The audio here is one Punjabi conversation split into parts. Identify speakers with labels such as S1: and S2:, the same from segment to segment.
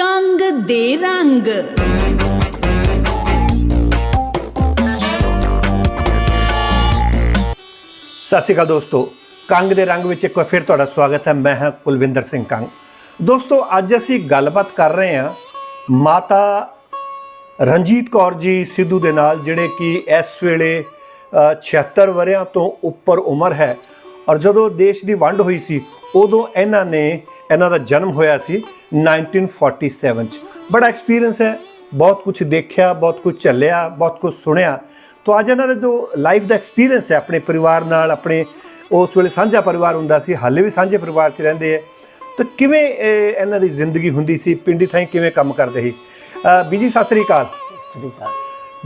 S1: ਕੰਗ ਦੇ ਰੰਗ।
S2: ਸਤਿ ਸ਼੍ਰੀ ਅਕਾਲ ਦੋਸਤੋ। ਕੰਗ ਦੇ ਰੰਗ ਵਿੱਚ ਇੱਕ ਵਾਰ ਫਿਰ ਤੁਹਾਡਾ ਸਵਾਗਤ ਹੈ। ਮੈਂ ਹਾਂ ਕੁਲਵਿੰਦਰ ਸਿੰਘ ਕੰਗ। ਦੋਸਤੋ ਅੱਜ ਅਸੀਂ ਗੱਲਬਾਤ ਕਰ ਰਹੇ ਹਾਂ ਮਾਤਾ ਰਣਜੀਤ ਕੌਰ ਜੀ ਸਿੱਧੂ ਦੇ ਨਾਲ ਜਿਹੜੇ ਕਿ ਇਸ ਵੇਲੇ ਅ, 76 ਵਰਿਆਂ ਤੋਂ ਉੱਪਰ ਉਮਰ ਹੈ। ਔਰ ਜਦੋਂ ਦੇਸ਼ ਦੀ ਵੰਡ ਹੋਈ ਸੀ ਉਦੋਂ ਇਹਨਾਂ ਨੇ ਇਹਨਾਂ ਦਾ ਜਨਮ ਹੋਇਆ ਸੀ 1947 ਚ। ਬੜਾ ਐਕਸਪੀਰੀਅੰਸ ਹੈ। ਬਹੁਤ ਕੁਝ ਦੇਖਿਆ ਬਹੁਤ ਕੁਝ ਚੱਲਿਆ ਬਹੁਤ ਕੁਝ ਸੁਣਿਆ। ਤੋਂ ਅੱਜ ਇਹਨਾਂ ਦਾ ਜੋ ਲਾਈਫ ਦਾ ਐਕਸਪੀਰੀਅੰਸ ਹੈ ਆਪਣੇ ਪਰਿਵਾਰ ਨਾਲ ਆਪਣੇ ਉਸ ਵੇਲੇ ਸਾਂਝਾ ਪਰਿਵਾਰ ਹੁੰਦਾ ਸੀ ਹਾਲੇ ਵੀ ਸਾਂਝੇ ਪਰਿਵਾਰ 'ਚ ਰਹਿੰਦੇ ਹੈ। ਤਾਂ ਕਿਵੇਂ ਇਹ ਇਹਨਾਂ ਦੀ ਜ਼ਿੰਦਗੀ ਹੁੰਦੀ ਸੀ ਪਿੰਡੀ ਥਾਂ ਕਿਵੇਂ ਕੰਮ ਕਰਦੇ ਸੀ? ਬੀਜੀ ਸਤਿ ਸ੍ਰੀ ਅਕਾਲ।
S3: ਸਤਿ ਸ੍ਰੀ ਅਕਾਲ।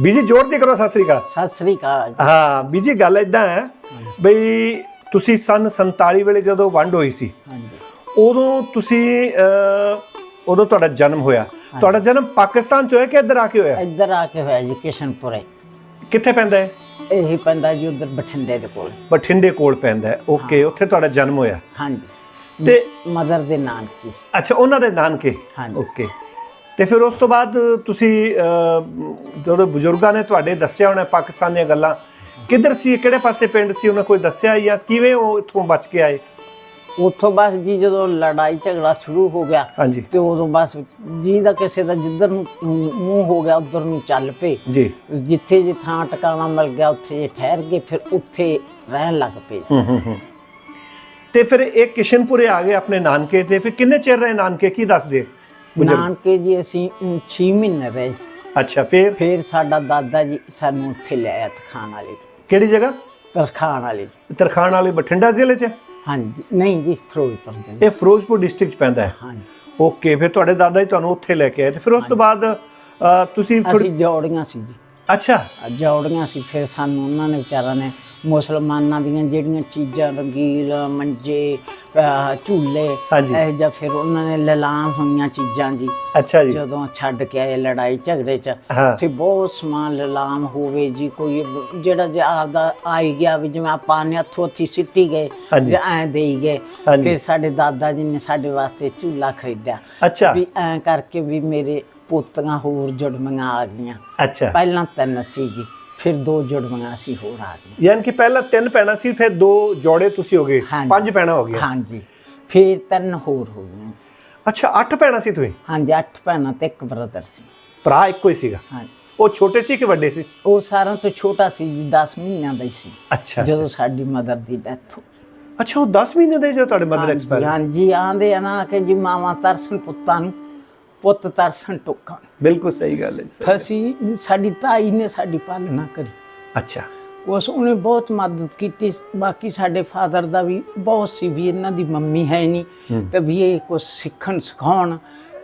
S2: ਬੀਜੀ ਜ਼ੋਰ ਦੀ ਕਰੋ ਸਤਿ ਸ੍ਰੀ ਅਕਾਲ।
S3: ਸਤਿ ਸ੍ਰੀ ਅਕਾਲ।
S2: ਹਾਂ ਬੀਜੀ ਗੱਲ ਇਦਾਂ ਹੈ ਬਈ ਤੁਸੀਂ ਸਨ 47 ਵੇਲੇ ਜਦੋਂ ਵੰਡ ਹੋਈ ਸੀ
S3: ਹਾਂਜੀ।
S2: ਉਦੋਂ ਤੁਸੀਂ ਉਦੋਂ ਤੁਹਾਡਾ ਜਨਮ ਹੋਇਆ। ਤੁਹਾਡਾ ਜਨਮ ਪਾਕਿਸਤਾਨ ਚ ਹੋਇਆ ਕਿ ਇੱਧਰ ਆ ਕੇ ਹੋਇਆ?
S3: ਇੱਧਰ ਆ ਕੇ ਹੋਇਆ ਜੀ ਕਿਸ਼ਨਪੁਰੇ।
S2: ਕਿੱਥੇ ਪੈਂਦਾ ਹੈ?
S3: ਇਹੀ ਪੈਂਦਾ ਜੀ ਉਧਰ ਬਠਿੰਡੇ ਦੇ ਕੋਲ।
S2: ਬਠਿੰਡੇ ਕੋਲ ਪੈਂਦਾ ਹੈ। ਓਕੇ ਉੱਥੇ ਤੁਹਾਡਾ ਜਨਮ ਹੋਇਆ।
S3: ਹਾਂਜੀ।
S2: ਤੇ
S3: ਮਦਰ ਦੇ ਨਾਨਕੀ।
S2: ਅੱਛਾ ਉਹਨਾਂ ਦੇ ਨਾਨਕੇ?
S3: ਹਾਂਜੀ।
S2: ਓਕੇ ਤੇ ਫਿਰ ਉਸ ਤੋਂ ਬਾਅਦ ਤੁਸੀਂ ਜਦੋਂ ਬਜ਼ੁਰਗਾਂ ਨੇ ਤੁਹਾਡੇ ਦੱਸਿਆ ਹੋਣਾ ਪਾਕਿਸਤਾਨ ਦੀਆਂ ਗੱਲਾਂ ਕਿੱਧਰ ਸੀ ਕਿਹੜੇ ਪਾਸੇ ਪਿੰਡ ਸੀ ਉਹਨਾਂ ਕੋਈ ਦੱਸਿਆ ਜਾਂ ਕਿਵੇਂ ਉਹ ਇੱਥੋਂ ਬਚ ਕੇ ਆਏ?
S3: ਉੱਥੋਂ ਬਸ ਜੀ ਜਦੋਂ ਲੜਾਈ ਝਗੜਾ ਸ਼ੁਰੂ ਹੋ ਗਿਆ
S2: ਹਾਂਜੀ।
S3: ਤੇ ਉਦੋਂ ਬਸ ਜੀ ਦਾ ਕਿਸੇ ਦਾ ਜਿੱਧਰ ਨੂੰ ਮੂੰਹ ਹੋ ਗਿਆ ਉਧਰ ਨੂੰ ਚੱਲ ਪਏ।
S2: ਜੀ।
S3: ਜਿੱਥੇ ਜੇ ਥਾਂ ਟਿਕਾਣਾ ਮਿਲ ਗਿਆ ਉੱਥੇ ਜੇ ਠਹਿਰ ਗਏ ਫਿਰ ਉੱਥੇ ਰਹਿਣ ਲੱਗ ਪਏ।
S2: ਹੂੰ ਹੂੰ ਹੂੰ। ਤੇ ਫਿਰ ਇਹ ਕਿਸ਼ਨਪੁਰੇ ਆ ਗਏ ਆਪਣੇ ਨਾਨਕੇ ਤੇ ਫਿਰ ਕਿੰਨੇ ਚਿਰ ਰਹੇ ਨਾਨਕੇ? ਕੀ ਦੱਸਦੇ?
S3: ਨਾਨਕੇ ਜੀ ਅਸੀਂ 6 ਮਹੀਨੇ ਰਹੇ।
S2: ਅੱਛਾ ਫਿਰ?
S3: ਫਿਰ ਸਾਡਾ ਦਾਦਾ ਜੀ ਸਾਨੂੰ ਉੱਥੇ ਲਿਆਇਆ ਤਖਾਨ ਵਾਲੇ।
S2: ਕਿਹੜੀ ਜਗ੍ਹਾ?
S3: ਤਰਖਾਨ ਵਾਲੇ
S2: ਤਰਖਾਣ ਵਾਲੇ ਬਠਿੰਡਾ ਜ਼ਿਲ੍ਹੇ 'ਚ?
S3: ਹਾਂਜੀ ਨਹੀਂ ਜੀ ਫਿਰੋਜ਼ਪੁਰ ਦੇ
S2: ਇਹ ਫਿਰੋਜ਼ਪੁਰ ਡਿਸਟ੍ਰਿਕਟ 'ਚ ਪੈਂਦਾ ਹੈ?
S3: ਹਾਂਜੀ।
S2: ਓਕੇ ਫਿਰ ਤੁਹਾਡੇ ਦਾਦਾ ਜੀ ਤੁਹਾਨੂੰ ਉੱਥੇ ਲੈ ਕੇ ਆਏ ਤੇ ਫਿਰ ਉਸ ਤੋਂ ਬਾਅਦ ਅ, ਤੁਸੀਂ ਥੋੜੀ
S3: ਅਸੀਂ ਜੋੜੀਆਂ ਸੀ ਜੀ।
S2: ਅੱਛਾ।
S3: ਜੋੜੀਆਂ ਸੀ ਫਿਰ ਸਾਨੂੰ ਉਹਨਾਂ ਨੇ ਵਿਚਾਰਾਂ ਨੇ ਮੁਸਲਮਾਨਾਂ ਦੀਆਂ ਜਿਹੜੀਆਂ ਚੀਜ਼ਾਂ ਰੰਗੀਲ ਮੰਜੇ ਅਹ ਝੂਲੇ
S2: ਹਾਂਜੀ।
S3: ਇਹ ਜਿਹਾ ਫਿਰ ਉਹਨਾਂ ਨੇ ਲਲਾਮ ਹੋਈਆਂ ਚੀਜ਼ਾਂ ਜੀ।
S2: ਅੱਛਾ ਜੀ।
S3: ਜਦੋਂ ਛੱਡ ਕੇ ਆਏ ਲੜਾਈ ਝਗੜੇ 'ਚ
S2: ਹਾਂ।
S3: ਉੱਥੇ ਬਹੁਤ ਸਮਾਨ ਲਲਾਮ ਹੋਵੇ ਜੀ ਕੋਈ ਜਿਹੜਾ ਜੇ ਆਪਦਾ ਆਈ ਗਿਆ ਵੀ ਜਿਵੇਂ ਆਪਾਂ ਨੇ ਹੱਥੋਂ ਹੱਥੀ ਸਿੱਟੀ ਗਏ
S2: ਹਾਂਜੀ।
S3: ਜਾਂ ਐਂ ਦੇਈ ਗਏ
S2: ਹਾਂਜੀ।
S3: ਫਿਰ ਸਾਡੇ ਦਾਦਾ ਜੀ ਨੇ ਸਾਡੇ ਵਾਸਤੇ ਝੂਲਾ ਖਰੀਦਿਆ।
S2: ਅੱਛਾ।
S3: ਵੀ ਐਂ ਕਰਕੇ ਵੀ ਮੇਰੇ ਪੋਤੀਆਂ ਹੋਰ ਜੁੜਮੀਆਂ ਆ ਗਈਆਂ।
S2: ਅੱਛਾ।
S3: ਪਹਿਲਾਂ ਤਿੰਨ ਸੀ ਜੀ। ਫਿਰ ਦੋ ਜੁੜਮੀਆਂ ਸੀ ਹੋਰ ਆ ਗਈਆਂ
S2: ਯਾਨੀ ਕਿ ਪਹਿਲਾਂ ਤਿੰਨ ਪੈਣਾ ਸੀ ਫਿਰ ਦੋ ਜੋੜੇ ਤੁਸੀਂ ਹੋ ਗਏ।
S3: ਹਾਂਜੀ।
S2: ਪੰਜ ਪੈਣਾ ਹੋ ਗਈਆਂ
S3: ਹਾਂਜੀ। ਫਿਰ ਤਿੰਨ ਹੋਰ ਹੋ ਗਈਆਂ
S2: ਅੱਛਾ ਅੱਠ ਪੈਣਾ ਸੀ ਤੁਸੀਂ?
S3: ਹਾਂਜੀ ਅੱਠ ਭੈਣਾਂ ਤੇ ਇੱਕ ਬ੍ਰਦਰ ਸੀ।
S2: ਭਰਾ ਇੱਕੋ ਹੀ ਸੀਗਾ?
S3: ਹਾਂਜੀ।
S2: ਉਹ ਛੋਟੇ ਸੀ ਕਿ ਵੱਡੇ ਸੀ?
S3: ਉਹ ਸਾਰਿਆਂ ਤੋਂ ਛੋਟਾ ਸੀ ਜੀ 10 ਮਹੀਨਿਆਂ ਦਾ ਹੀ ਸੀ।
S2: ਅੱਛਾ
S3: ਜਦੋਂ ਸਾਡੀ ਮਦਰ ਦੀ ਡੈਥ ਹੋ ਗਈ।
S2: ਅੱਛਾ ਉਹ 10 ਮਹੀਨੇ ਦੇ ਜੋ ਤੁਹਾਡੇ ਮਦਰ ਐਕਸਪਾਇਰ
S3: ਹਾਂਜੀ ਆਂਦੇ ਆ ਨਾ ਕਿ ਜੀ ਮਾਵਾਂ ਤਰਸਣ ਪੁੱਤਾਂ ਨੂੰ। ਪੁੱਤ ਤਰਸਣ ਟੋਕਾਂ।
S2: ਬਿਲਕੁਲ ਸਹੀ ਗੱਲ ਹੈ।
S3: ਅਸੀਂ ਸਾਡੀ ਤਾਈ ਨੇ ਸਾਡੀ ਪਾਲਣਾ ਕਰੀ।
S2: ਅੱਛਾ।
S3: ਉਸ ਉਹਨੇ ਬਹੁਤ ਮਦਦ ਕੀਤੀ। ਬਾਕੀ ਸਾਡੇ ਫਾਦਰ ਦਾ ਵੀ ਬਹੁਤ ਸੀ ਵੀ ਇਹਨਾਂ ਦੀ ਮੰਮੀ ਹੈ ਨਹੀਂ ਤੇ ਵੀ ਇਹ ਕੁਝ ਸਿੱਖਣ ਸਿਖਾਉਣ।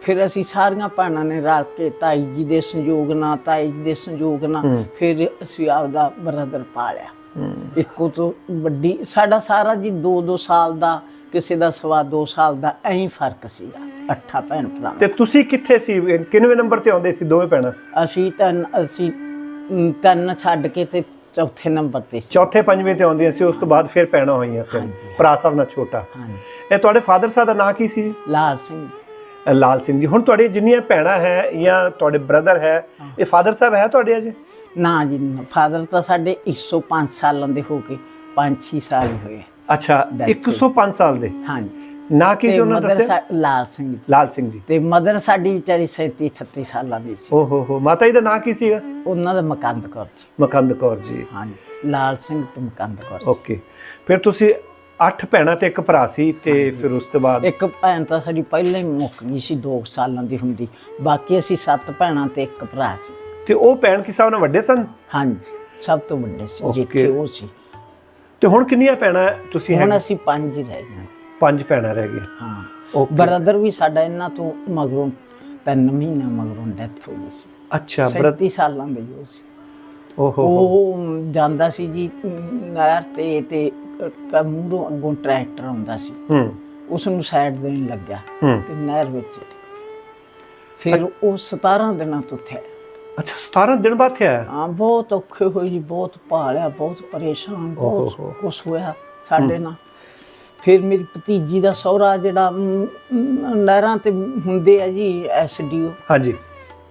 S3: ਫਿਰ ਅਸੀਂ ਸਾਰੀਆਂ ਭੈਣਾਂ ਨੇ ਰਲ ਕੇ ਤਾਈ ਜੀ ਦੇ ਸੰਯੋਗ ਨਾਲ ਤਾਈ ਜੀ ਦੇ ਸੰਯੋਗ ਨਾਲ ਫਿਰ ਅਸੀਂ ਆਪਦਾ ਬ੍ਰਦਰ ਪਾਲਿਆ। ਇੱਕੋ ਤੋਂ ਵੱਡੀ ਸਾਡਾ ਸਾਰਾ ਜੀ 2-2 ਸਾਲ ਦਾ ਕਿਸੇ ਦਾ ਸਵਾ 2 ਸਾਲ ਦਾ ਐਂ ਫ਼ਰਕ ਸੀਗਾ ਅੱਠਾ ਭੈਣ ਭਰਾ
S2: ਤੇ ਤੁਸੀਂ ਕਿੱਥੇ ਸੀ? ਕਿੰਨਵੇਂ ਨੰਬਰ ਤੇ ਆਉਂਦੇ ਸੀ ਦੋਵੇਂ ਭੈਣਾਂ?
S3: ਅਸੀਂ ਤਾਂ ਅਸੀਂ ਤਿੰਨ ਛੱਡ ਕੇ ਤੇ ਚੌਥੇ ਨੰਬਰ ਤੇ ਸੀ।
S2: ਚੌਥੇ ਪੰਜਵੇਂ ਤੇ ਆਉਂਦੀਆਂ ਸੀ ਉਸ ਤੋਂ ਬਾਅਦ ਫਿਰ ਪੈਣਾ ਹੋਈਆਂ ਤਿੰਨ ਭਰਾ ਸਾਹਿਬ ਨਾਲ ਛੋਟਾ। ਇਹ ਤੁਹਾਡੇ ਫਾਦਰ ਸਾਹਿਬ ਦਾ ਨਾਂ ਕੀ ਸੀ?
S3: ਲਾਲ ਸਿੰਘ।
S2: ਲਾਲ ਸਿੰਘ ਜੀ। ਹੁਣ ਤੁਹਾਡੀ ਜਿੰਨੀਆਂ ਭੈਣਾਂ ਹੈ ਜਾਂ ਤੁਹਾਡੇ ਬ੍ਰਦਰ ਹੈ ਇਹ ਫਾਦਰ ਸਾਹਿਬ ਹੈ ਤੁਹਾਡੇ ਅਜੇ?
S3: ਨਾ ਜੀ ਫਾਦਰ ਤਾਂ ਸਾਡੇ 105 ਸਾਲਾਂ ਦੇ ਹੋ ਕੇ 5-6 ਸਾਲ ਹੀ ਹੋਏ।
S2: ਅੱਛਾ
S3: Death
S2: 105 ਸਾਲ ਦੇ।
S3: ਹਾਂਜੀ।
S2: ਨਾਂ ਕੀ
S3: ਤੇ
S2: ਉਹਨਾਂ ਦੱਸਿਆ?
S3: ਲਾਲ ਸਿੰਘ ਜੀ।
S2: ਲਾਲ ਸਿੰਘ ਜੀ।
S3: ਤੇ ਮਦਰ ਸਾਡੀ ਵਿਚਾਰੀ 37 38 ਸਾਲਾਂ ਦੀ ਸੀ।
S2: ਓ ਹੋ ਮਾਤਾ ਜੀ ਦਾ ਨਾਂ ਕੀ ਸੀਗਾ?
S3: ਉਹਨਾਂ ਦਾ ਮਕੰਦ ਕੌਰ ਜੀ।
S2: ਮਕੰਦ ਕੌਰ ਜੀ।
S3: ਹਾਂਜੀ ਲਾਲ ਸਿੰਘ ਤੇ ਮਕੰਦ ਕੌਰ ਸੀ।
S2: ਓਕੇ। ਫਿਰ ਤੁਸੀਂ ਅੱਠ ਭੈਣਾਂ ਤੇ ਇੱਕ ਭਰਾ ਸੀ ਤੇ ਫਿਰ ਉਸ ਤੋਂ ਬਾਅਦ?
S3: ਇੱਕ ਭੈਣ ਤਾਂ ਸਾਡੀ ਪਹਿਲਾਂ ਹੀ ਮੁੱਕ ਗਈ ਸੀ 2 ਸਾਲਾਂ ਦੀ ਹੁੰਦੀ। ਬਾਕੀ ਅਸੀਂ ਸੱਤ ਭੈਣਾਂ ਤੇ ਇੱਕ ਭਰਾ ਸੀ।
S2: ਤੇ ਉਹ ਭੈਣ ਕਿਸ ਹਿਸਾਬ ਨਾਲ ਵੱਡੇ ਸਨ?
S3: ਹਾਂਜੀ ਸਭ ਤੋਂ ਵੱਡੇ ਸੀ. ਜਿੱਥੇ ਉਹ ਸੀ।
S2: ਤੇ ਹੁਣ ਕਿੰਨੀਆਂ ਭੈਣਾਂ ਤੁਸੀਂ
S3: ਹੁਣ
S2: ਹੈ
S3: ਅਸੀਂ ਪੰਜ ਹੀ ਰਹਿ ਗਏ।
S2: ਪੰਜ ਭੈਣਾਂ ਰਹਿ ਗਈਆਂ।
S3: ਹਾਂ। ਬ੍ਰਦਰ ਵੀ ਸਾਡਾ ਇਹਨਾਂ ਤੋਂ ਮਗਰੋਂ ਤਿੰਨ ਮਹੀਨਾ ਮਗਰੋਂ ਡੈਥ ਹੋ ਗਈ ਸੀ।
S2: ਅੱਛਾ ਬ੍ਰਦਰ
S3: 37 ਸਾਲਾਂ ਦੇ ਉਹ ਸੀ।
S2: ਓਹੋ।
S3: ਉਹ ਜਾਂਦਾ ਸੀ ਜੀ ਨਹਿਰ ਤੇ ਤੇ ਮੂਰੋਂ ਅੱਗੋਂ ਟਰੈਕਟਰ ਆਉਂਦਾ ਸੀ।
S2: ਹੂੰ।
S3: ਉਸ ਨੂੰ ਸਾਈਡ ਦੇਣ ਲੱਗਿਆ।
S2: ਹੂੰ।
S3: ਤੇ ਨਹਿਰ ਵਿੱਚ। ਫਿਰ ਉਹ 17 ਦਿਨਾਂ ਤੋਂ ਥਿਆ
S2: ਅੱਛਾ 17 ਦਿਨ ਬਾਅਦ ਥਿਆ
S3: ਹਾਂ ਬਹੁਤ ਔਖੇ ਹੋਏ ਜੀ ਬਹੁਤ ਭਾਲਿਆ ਬਹੁਤ ਪਰੇਸ਼ਾਨ ਬਹੁਤ
S2: ਓਹੋ।
S3: ਕੁਛ ਹੋਇਆ ਸਾਡੇ ਨਾਲ। ਫਿਰ ਮੇਰੀ ਭਤੀਜੀ ਦਾ ਸਹੁਰਾ ਜਿਹੜਾ ਅਮ, ਅਮ, ਨਹਿਰਾਂ ਤੇ ਹੁੰਦੇ ਆ ਜੀ ਐਸਡੀਓ
S2: ਹਾਂਜੀ।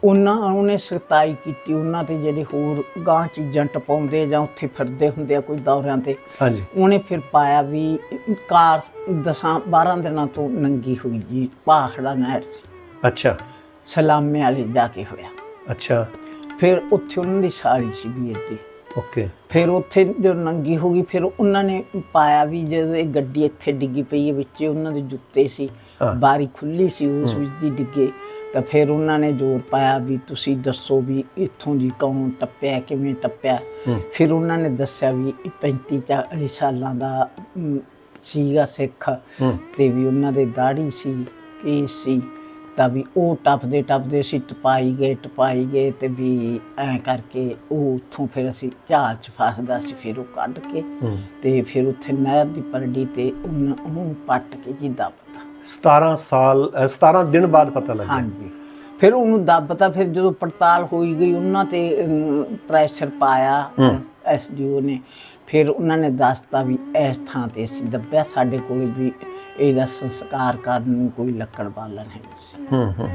S3: ਉਹਨਾਂ ਉਹਨੇ ਸਖਤਾਈ ਕੀਤੀ ਉਹਨਾਂ ਤੇ ਜਿਹੜੇ ਹੋਰ ਗਾਂ ਚੀਜ਼ਾਂ ਟਪਾਉਂਦੇ ਜਾਂ ਉੱਥੇ ਫਿਰਦੇ ਹੁੰਦੇ ਆ ਕੋਈ ਦੌਰਿਆਂ ਤੇ।
S2: ਹਾਂਜੀ।
S3: ਉਹਨੇ ਫਿਰ ਪਾਇਆ ਵੀ ਕਾਰ ਦਸਾਂ 12 ਦਿਨਾਂ ਤੋਂ ਨੰਗੀ ਹੋਈ ਜੀ ਪਾਖੜਾ ਨਹਿਰ ਸੀ
S2: ਅੱਛਾ।
S3: ਸਲਾਮੇ ਵਾਲੇ ਜਾ ਕੇ ਹੋਇਆ।
S2: ਅੱਛਾ।
S3: ਫਿਰ ਉੱਥੇ ਉਹਨਾਂ ਦੀ ਸਾਲੀ ਸੀ ਵੀਰ ਦੀ
S2: ਓਕੇ।
S3: ਫਿਰ ਉੱਥੇ ਜੋ ਨੰਗੀ ਹੋ ਗਈ ਫਿਰ ਉਹਨਾਂ ਨੇ ਪਾਇਆ ਵੀ ਜਦੋਂ ਇਹ ਗੱਡੀ ਇੱਥੇ ਡਿੱਗੀ ਪਈ ਹੈ ਵਿੱਚ ਉਹਨਾਂ ਦੇ ਜੁੱਤੇ ਸੀ। ਬਾਰੀ ਖੁੱਲੀ ਸੀ ਉਸ ਵਿੱਚ ਦੀ ਡਿੱਗੇ। ਤਾਂ ਫਿਰ ਉਹਨਾਂ ਨੇ ਜ਼ੋਰ ਪਾਇਆ ਵੀ ਤੁਸੀਂ ਦੱਸੋ ਵੀ ਇੱਥੋਂ ਦੀ ਕੌਣ ਟੱਪਿਆ ਕਿਵੇਂ ਟੱਪਿਆ। ਫਿਰ ਉਹਨਾਂ ਨੇ ਦੱਸਿਆ ਵੀ ਇਹ 35 40 ਸਾਲਾਂ ਦਾ ਸੀਗਾ ਸਿੱਖ ਤੇ ਵੀ ਉਹਨਾਂ ਦੇ ਦਾੜੀ ਸੀ ਕੇਸ ਸੀ। ਤਾਂ ਵੀ ਉਹ ਟੱਪਦੇ ਟੱਪਦੇ ਅਸੀਂ ਟਪਾਈ ਗਏ ਟਪਾਈ ਗਏ ਤੇ ਵੀ ਐ ਕਰਕੇ ਉਹ ਉੱਥੋਂ ਫਿਰ ਅਸੀਂ ਜਹਾਜ਼ 'ਚ ਫਸਦਾ ਸੀ ਫਿਰ ਉਹ ਕੱਢ ਕੇ ਤੇ ਫਿਰ ਉੱਥੇ ਨਹਿਰ ਦੀ ਪਰੜੀ ਤੇ ਉਹਨੂੰ ਪੱਟ ਕੇ ਜੀ ਦੱਬਤਾ।
S2: 17 ਸਾਲ ਅ, 17 ਦਿਨ ਬਾਅਦ ਪਤਾ ਲੱਗਿਆ।
S3: ਹਾਂਜੀ। ਫਿਰ ਉਹਨੂੰ ਦੱਬਤਾ ਫਿਰ ਜਦੋਂ ਪੜਤਾਲ ਹੋਈ ਗਈ ਉਹਨਾਂ ਤੇ ਪ੍ਰੈਸ਼ਰ ਪਾਇਆ ਐਸਡੀਓ ਨੇ। ਫਿਰ ਉਹਨਾਂ ਨੇ ਦੱਸਤਾ ਵੀ ਇਸ ਥਾਂ ਤੇ ਅਸੀਂ ਦੱਬਿਆ ਸਾਡੇ ਕੋਲ ਵੀ ਇਹਦਾ ਸੰਸਕਾਰ ਕਰਨ ਨੂੰ ਕੋਈ ਲੱਕੜ ਬਾਲਣ ਹੈ ਨਹੀਂ ਸੀ।
S2: ਹੂੰ ਹੂੰ।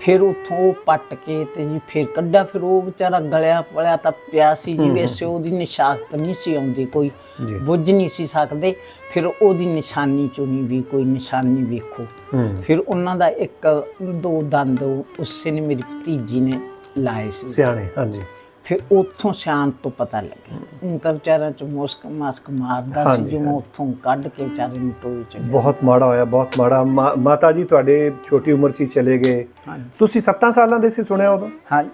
S3: ਫਿਰ ਉੱਥੋਂ ਉਹ ਪੱਟ ਕੇ ਤੇ ਜੀ ਫਿਰ ਕੱਢਿਆ ਫਿਰ ਉਹ ਵਿਚਾਰਾ ਗਲਿਆ ਪਲਿਆ ਤਾਂ ਪਿਆ ਸੀ ਜੀ ਵੈਸੇ ਉਹਦੀ ਨਿਸ਼ਾਨਤ ਨਹੀਂ ਸੀ ਆਉਂਦੀ ਕੋਈ
S2: ਜੀ।
S3: ਬੁੱਝ ਨਹੀਂ ਸੀ ਸਕਦੇ। ਫਿਰ ਉਹਦੀ ਨਿਸ਼ਾਨੀ ਚੁਣੀ ਵੀ ਕੋਈ ਨਿਸ਼ਾਨੀ ਵੇਖੋ।
S2: ਹੂੰ।
S3: ਫਿਰ ਉਹਨਾਂ ਦਾ ਇੱਕ ਦੋ ਦੰਦ ਉਸੇ ਨੇ ਮੇਰੀ ਭਤੀਜੀ ਨੇ ਲਾਏ ਸੀ।
S2: ਸਿਆਣੇ ਹਾਂਜੀ।
S3: ਫਿਰ ਉੱਥੋਂ ਸ਼ਾਂਤ ਤੋਂ ਪਤਾ ਲੱਗਿਆ। ਉਹ ਤਾਂ ਵਿਚਾਰਾ ਚ ਮੁਸਕ ਮਾਸਕ ਮਾਰਦਾ ਸੀ
S2: ਹਾਂਜੀ,
S3: ਜਿਵੇਂ ਉੱਥੋਂ ਕੱਢ ਕੇ ਵਿਚਾਰੇ ਨੂੰ ਟੋਏ ਚ।
S2: ਬਹੁਤ ਮਾੜਾ ਹੋਇਆ ਬਹੁਤ ਮਾੜਾ। ਮਾਤਾ ਜੀ ਤੁਹਾਡੇ ਛੋਟੀ ਉਮਰ 'ਚ ਹੀ ਚਲੇ ਗਏ।
S3: ਹਾਂਜੀ।
S2: ਤੁਸੀਂ 7 ਸਾਲਾਂ ਦੇ ਸੀ ਸੁਣਿਆ ਉਦੋਂ?
S3: ਹਾਂ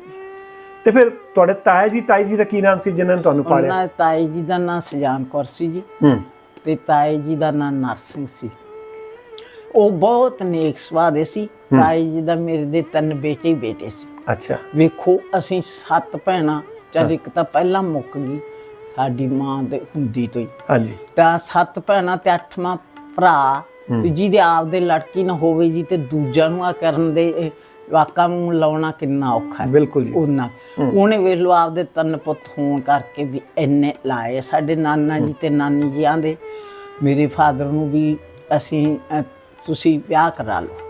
S2: ਤੇ ਫਿਰ ਤੁਹਾਡੇ ਤਾਇਆ ਜੀ ਤਾਈ ਜੀ ਦਾ ਕੀ ਨਾਮ ਸੀ ਜਿਨ੍ਹਾਂ ਨੇ ਤੁਹਾਨੂੰ ਪਾਲਿਆ?
S3: ਉਹਨਾਂ ਤਾਈ ਜੀ ਦਾ ਨਾਂ ਸਜਾਨ ਕੌਰ ਸੀ ਜੀ।
S2: ਹੂੰ।
S3: ਤੇ ਤਾਏ ਜੀ ਦਾ ਨਾਂ ਨਰਸਿੰਘ ਸੀ। ਉਹ ਬਹੁਤ ਨੇਕ ਸੁਭਾਅ ਦੇ ਸੀ। ਤਾਏ ਜੀ ਦਾ ਮੇਰੇ ਦੇ ਤਿੰਨ ਬੇਟੇ ਹੀ ਬੇਟੇ ਸੀ।
S2: ਅੱਛਾ।
S3: ਵੇਖੋ ਅਸੀਂ ਸੱਤ ਭੈਣਾਂ ਚੱਲ ਇੱਕ ਤਾਂ ਪਹਿਲਾਂ ਮੁੱਕ ਗਈ ਸਾਡੀ ਮਾਂ ਦੇ ਹੁੰਦੀ ਤੋਂ ਹੀ।
S2: ਹਾਂਜੀ।
S3: ਤਾਂ ਸੱਤ ਭੈਣਾਂ ਤੇ ਅੱਠਵਾਂ ਭਰਾ ਤੇ ਜਿਹਦੇ ਆਪਦੇ ਲੜਕੀ ਨਾ ਹੋਵੇ ਜੀ ਤੇ ਦੂਜਾ ਨੂੰ ਆ ਕਰਨ ਦੇ ਵਾਕਾਂ ਨੂੰ ਲਾਉਣਾ ਕਿੰਨਾ ਔਖਾ ਹੈ।
S2: ਬਿਲਕੁਲ ਜੀ।
S3: ਉਹਨਾਂ ਉਹਨੇ ਵੇਖ ਲਓ ਆਪਦੇ ਤਿੰਨ ਪੁੱਤ ਹੋਣ ਕਰਕੇ ਵੀ ਇੰਨੇ ਲਾਏ ਸਾਡੇ ਨਾਨਾ ਜੀ ਤੇ ਨਾਨੀ ਜੀ ਆਂਦੇ ਮੇਰੇ ਫਾਦਰ ਨੂੰ ਵੀ ਅਸੀਂ ਤੁਸੀਂ ਵਿਆਹ ਕਰਾ ਲਓ।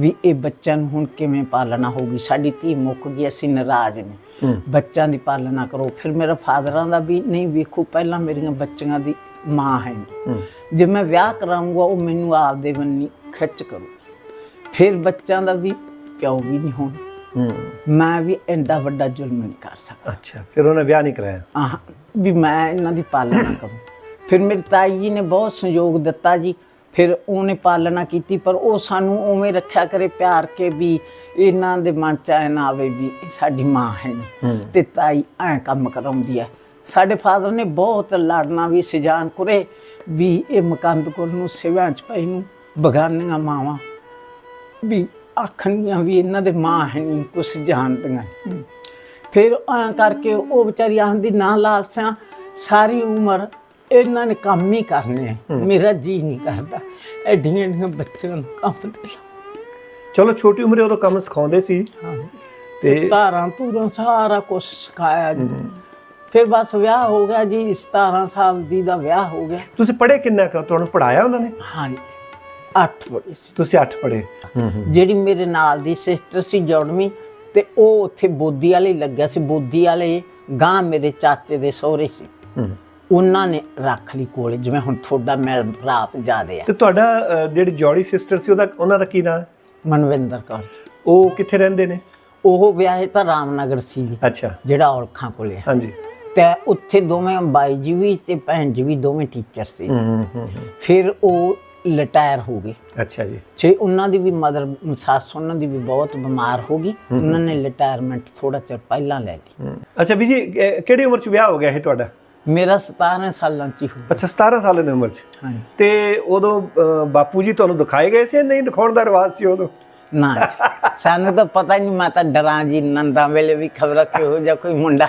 S3: ਵੀ ਇਹ ਬੱਚਿਆਂ ਨੂੰ ਹੁਣ ਕਿਵੇਂ ਪਾਲਣਾ ਹੋਊਗੀ? ਸਾਡੀ ਧੀ ਮੁੱਕ ਗਈ ਅਸੀਂ ਨਾਰਾਜ਼ ਨੇ।
S2: ਹੂੰ।
S3: ਬੱਚਿਆਂ ਦੀ ਪਾਲਣਾ ਕਰੋ। ਫਿਰ ਮੇਰਾ ਫਾਦਰਾਂ ਦਾ ਵੀ ਨਹੀਂ ਵੇਖੋ ਪਹਿਲਾਂ ਮੇਰੀਆਂ ਬੱਚੀਆਂ ਦੀ ਮਾਂ ਹੈ।
S2: ਹੂੰ।
S3: ਜੇ ਮੈਂ ਵਿਆਹ ਕਰਾਉਂਗਾ ਉਹ ਮੈਨੂੰ ਆਪਦੇ ਬੰਨੀ ਖਿੱਚ ਕਰੂ ਫਿਰ ਬੱਚਿਆਂ ਦਾ ਵੀ ਪਿਓ ਵੀ ਨਹੀਂ ਹੋਣਾ।
S2: ਹੂੰ।
S3: ਮੈਂ ਵੀ ਐਡਾ ਵੱਡਾ ਜ਼ੁਲਮ ਨਹੀਂ ਕਰ ਸਕਦਾ।
S2: ਅੱਛਾ ਫਿਰ ਉਹਨੇ ਵਿਆਹ ਨਹੀਂ ਕਰਾਇਆ?
S3: ਆਹ ਵੀ ਮੈਂ ਇਹਨਾਂ ਦੀ ਪਾਲਣਾ ਕਰੂੰ। ਫਿਰ ਮੇਰੀ ਤਾਈ ਜੀ ਨੇ ਬਹੁਤ ਸਹਿਯੋਗ ਦਿੱਤਾ ਜੀ। ਫਿਰ ਉਹਨੇ ਪਾਲਣਾ ਕੀਤੀ ਪਰ ਉਹ ਸਾਨੂੰ ਉਵੇਂ ਰੱਖਿਆ ਕਰੇ ਪਿਆਰ ਕੇ ਵੀ ਇਹਨਾਂ ਦੇ ਮਨ ਚ ਐ ਨਾ ਆਵੇ ਵੀ ਇਹ ਸਾਡੀ ਮਾਂ ਹੈ ਨਹੀਂ ਤੇ ਤਾਈ ਐ ਕੰਮ ਕਰਾਉਂਦੀ ਹੈ ਸਾਡੇ ਫਾਦਰ ਨੇ ਬਹੁਤ ਲੜਨਾ ਵੀ ਸਜਾਨ ਕੁਰੇ ਵੀ ਇਹ ਮਕੰਦ ਕੋਲ ਨੂੰ ਸਿਵਿਆਂ ਚ ਪਈ ਨੂੰ ਬਗਾਨੀਆਂ ਮਾਵਾਂ ਵੀ ਆਖਣੀਆਂ ਵੀ ਇਹਨਾਂ ਦੇ ਮਾਂ ਹੈ ਨਹੀਂ ਕੁਛ ਜਾਣਦੀਆਂ ਨਹੀਂ। ਫਿਰ ਐਂ ਕਰਕੇ ਉਹ ਵਿਚਾਰੀ ਆਂਦੀ ਨਾ ਲਾਲਸਾਂ ਸਾਰੀ ਉਮਰ ਇਹਨਾਂ ਨੇ ਕੰਮ ਹੀ ਕਰਨੇ ਆ। ਮੇਰਾ ਜੀ ਨਹੀਂ ਕਰਦਾ। ਐਡੀਆਂ ਐਡੀਆਂ ਬੱਚਿਆਂ ਨੂੰ ਕੰਮ ਲਾਓ।
S2: ਚਲੋ ਛੋਟੀ ਉਮਰੇ ਉਦੋਂ ਕੰਮ ਸਿਖਾਉਂਦੇ ਸੀ।
S3: ਹਾਂ।
S2: ਤੇ
S3: ਧਾਰਾਂ ਧੂਰਾਂ ਸਾਰਾ ਕੁਝ ਸਿਖਾਇਆ ਜੀ। ਫਿਰ ਬਸ ਵਿਆਹ ਹੋ ਗਿਆ ਜੀ 17 ਸਾਲ ਦੀ ਦਾ ਵਿਆਹ ਹੋ ਗਿਆ।
S2: ਤੁਸੀਂ ਪੜ੍ਹੇ ਕਿੰਨਾ ਕੁ? ਤੁਹਾਨੂੰ ਪੜਾਇਆ ਉਹਨਾਂ ਨੇ?
S3: ਹਾਂਜੀ ਅੱਠ ਬੜੀ ਸੀ।
S2: ਤੁਸੀਂ 8 ਪੜ੍ਹੇ।
S3: ਜਿਹੜੀ ਮੇਰੇ ਨਾਲ ਦੀ ਸਿਸਟਰ ਸੀ ਜੋੜਵੀਂ ਤੇ ਉਹ ਉੱਥੇ ਬੋਦੀ ਵਾਲੇ ਲੱਗਿਆ ਸੀ। ਬੋਦੀ ਵਾਲੇ ਗਾਂ ਮੇਰੇ ਚਾਚੇ ਦੇ ਸਹੁਰੇ ਸੀ। ਉਹਨਾਂ ਨੇ ਰੱਖ ਲਈ ਕੋਲੇ ਜਿਵੇਂ ਹੁਣ ਤੁਹਾਡਾ ਮੈਲ ਰਾਤ ਜਾਦੇ ਆ।
S2: ਤੇ ਤੁਹਾਡਾ ਜਿਹੜੀ ਜੋੜੀ ਸਿਸਟਰ ਸੀ ਉਹਦਾ ਉਹਨਾਂ ਦਾ ਕੀ ਨਾਮ
S3: ਮਨਵਿੰਦਰ ਕੌਰ।
S2: ਉਹ ਕਿੱਥੇ ਰਹਿੰਦੇ ਨੇ?
S3: ਉਹ ਵਿਆਹੇ ਤਾਂ ਰਾਮਨਗਰ ਸੀ
S2: ਅੱਛਾ।
S3: ਜਿਹੜਾ ਔਲਖਾਂ ਕੋਲੇ ਆ।
S2: ਹਾਂਜੀ।
S3: ਤੇ ਉੱਥੇ ਦੋਵੇਂ ਬਾਈ ਜੀ ਵੀ ਤੇ ਭੈਣ ਜੀ ਵੀ ਦੋਵੇਂ ਟੀਚਰ ਸੀ।
S2: ਹੂੰ ਹੂੰ ਹੂੰ ਹੂੰ।
S3: ਫਿਰ ਉਹ ਰਿਟਾਇਰ ਹੋ ਗਏ।
S2: ਅੱਛਾ ਜੀ।
S3: ਛੇ ਉਹਨਾਂ ਦੀ ਵੀ ਮਦਰ ਸੱਸ ਉਹਨਾਂ ਦੀ ਵੀ ਬਹੁਤ ਬਿਮਾਰ ਹੋ ਗਈ ਉਹਨਾਂ ਨੇ ਰਿਟਾਇਰਮੈਂਟ ਥੋੜਾ ਚਿਰ ਪਹਿਲਾਂ ਲੈ ਲਈ।
S2: ਹੂੰ। ਅੱਛਾ ਵੀ ਜੀ ਕਿਹੜੀ ਉਮਰ 'ਚ ਵਿਆਹ ਹੋ ਗਿਆ ਇਹ ਤੁਹਾਡਾ?
S3: ਮੇਰਾ 17 ਸਾਲਾਂ ਚ ਹੀ ਹੋ
S2: ਅੱਛਾ 17 ਸਾਲ ਦੀ ਉਮਰ 'ਚ।
S3: ਹਾਂਜੀ।
S2: ਤੇ ਉਦੋਂ ਅ, ਬਾਪੂ ਜੀ ਤੁਹਾਨੂੰ ਦਿਖਾਏ ਗਏ ਸੀ ਨਹੀਂ? ਦਿਖਾਉਣ ਦਾ ਰਿਵਾਜ ਸੀ ਉਦੋਂ?
S3: ਨਾ ਸਾਨੂੰ ਤਾਂ ਪਤਾ ਹੀ ਨਹੀਂ ਮੈਂ ਤਾਂ ਡਰਾਂ ਜੀ ਨੰਦਾਂ ਵੇਲੇ ਵੀ ਖਬਰ ਕਿਹੋ ਜਿਹਾ ਕੋਈ ਮੁੰਡਾ।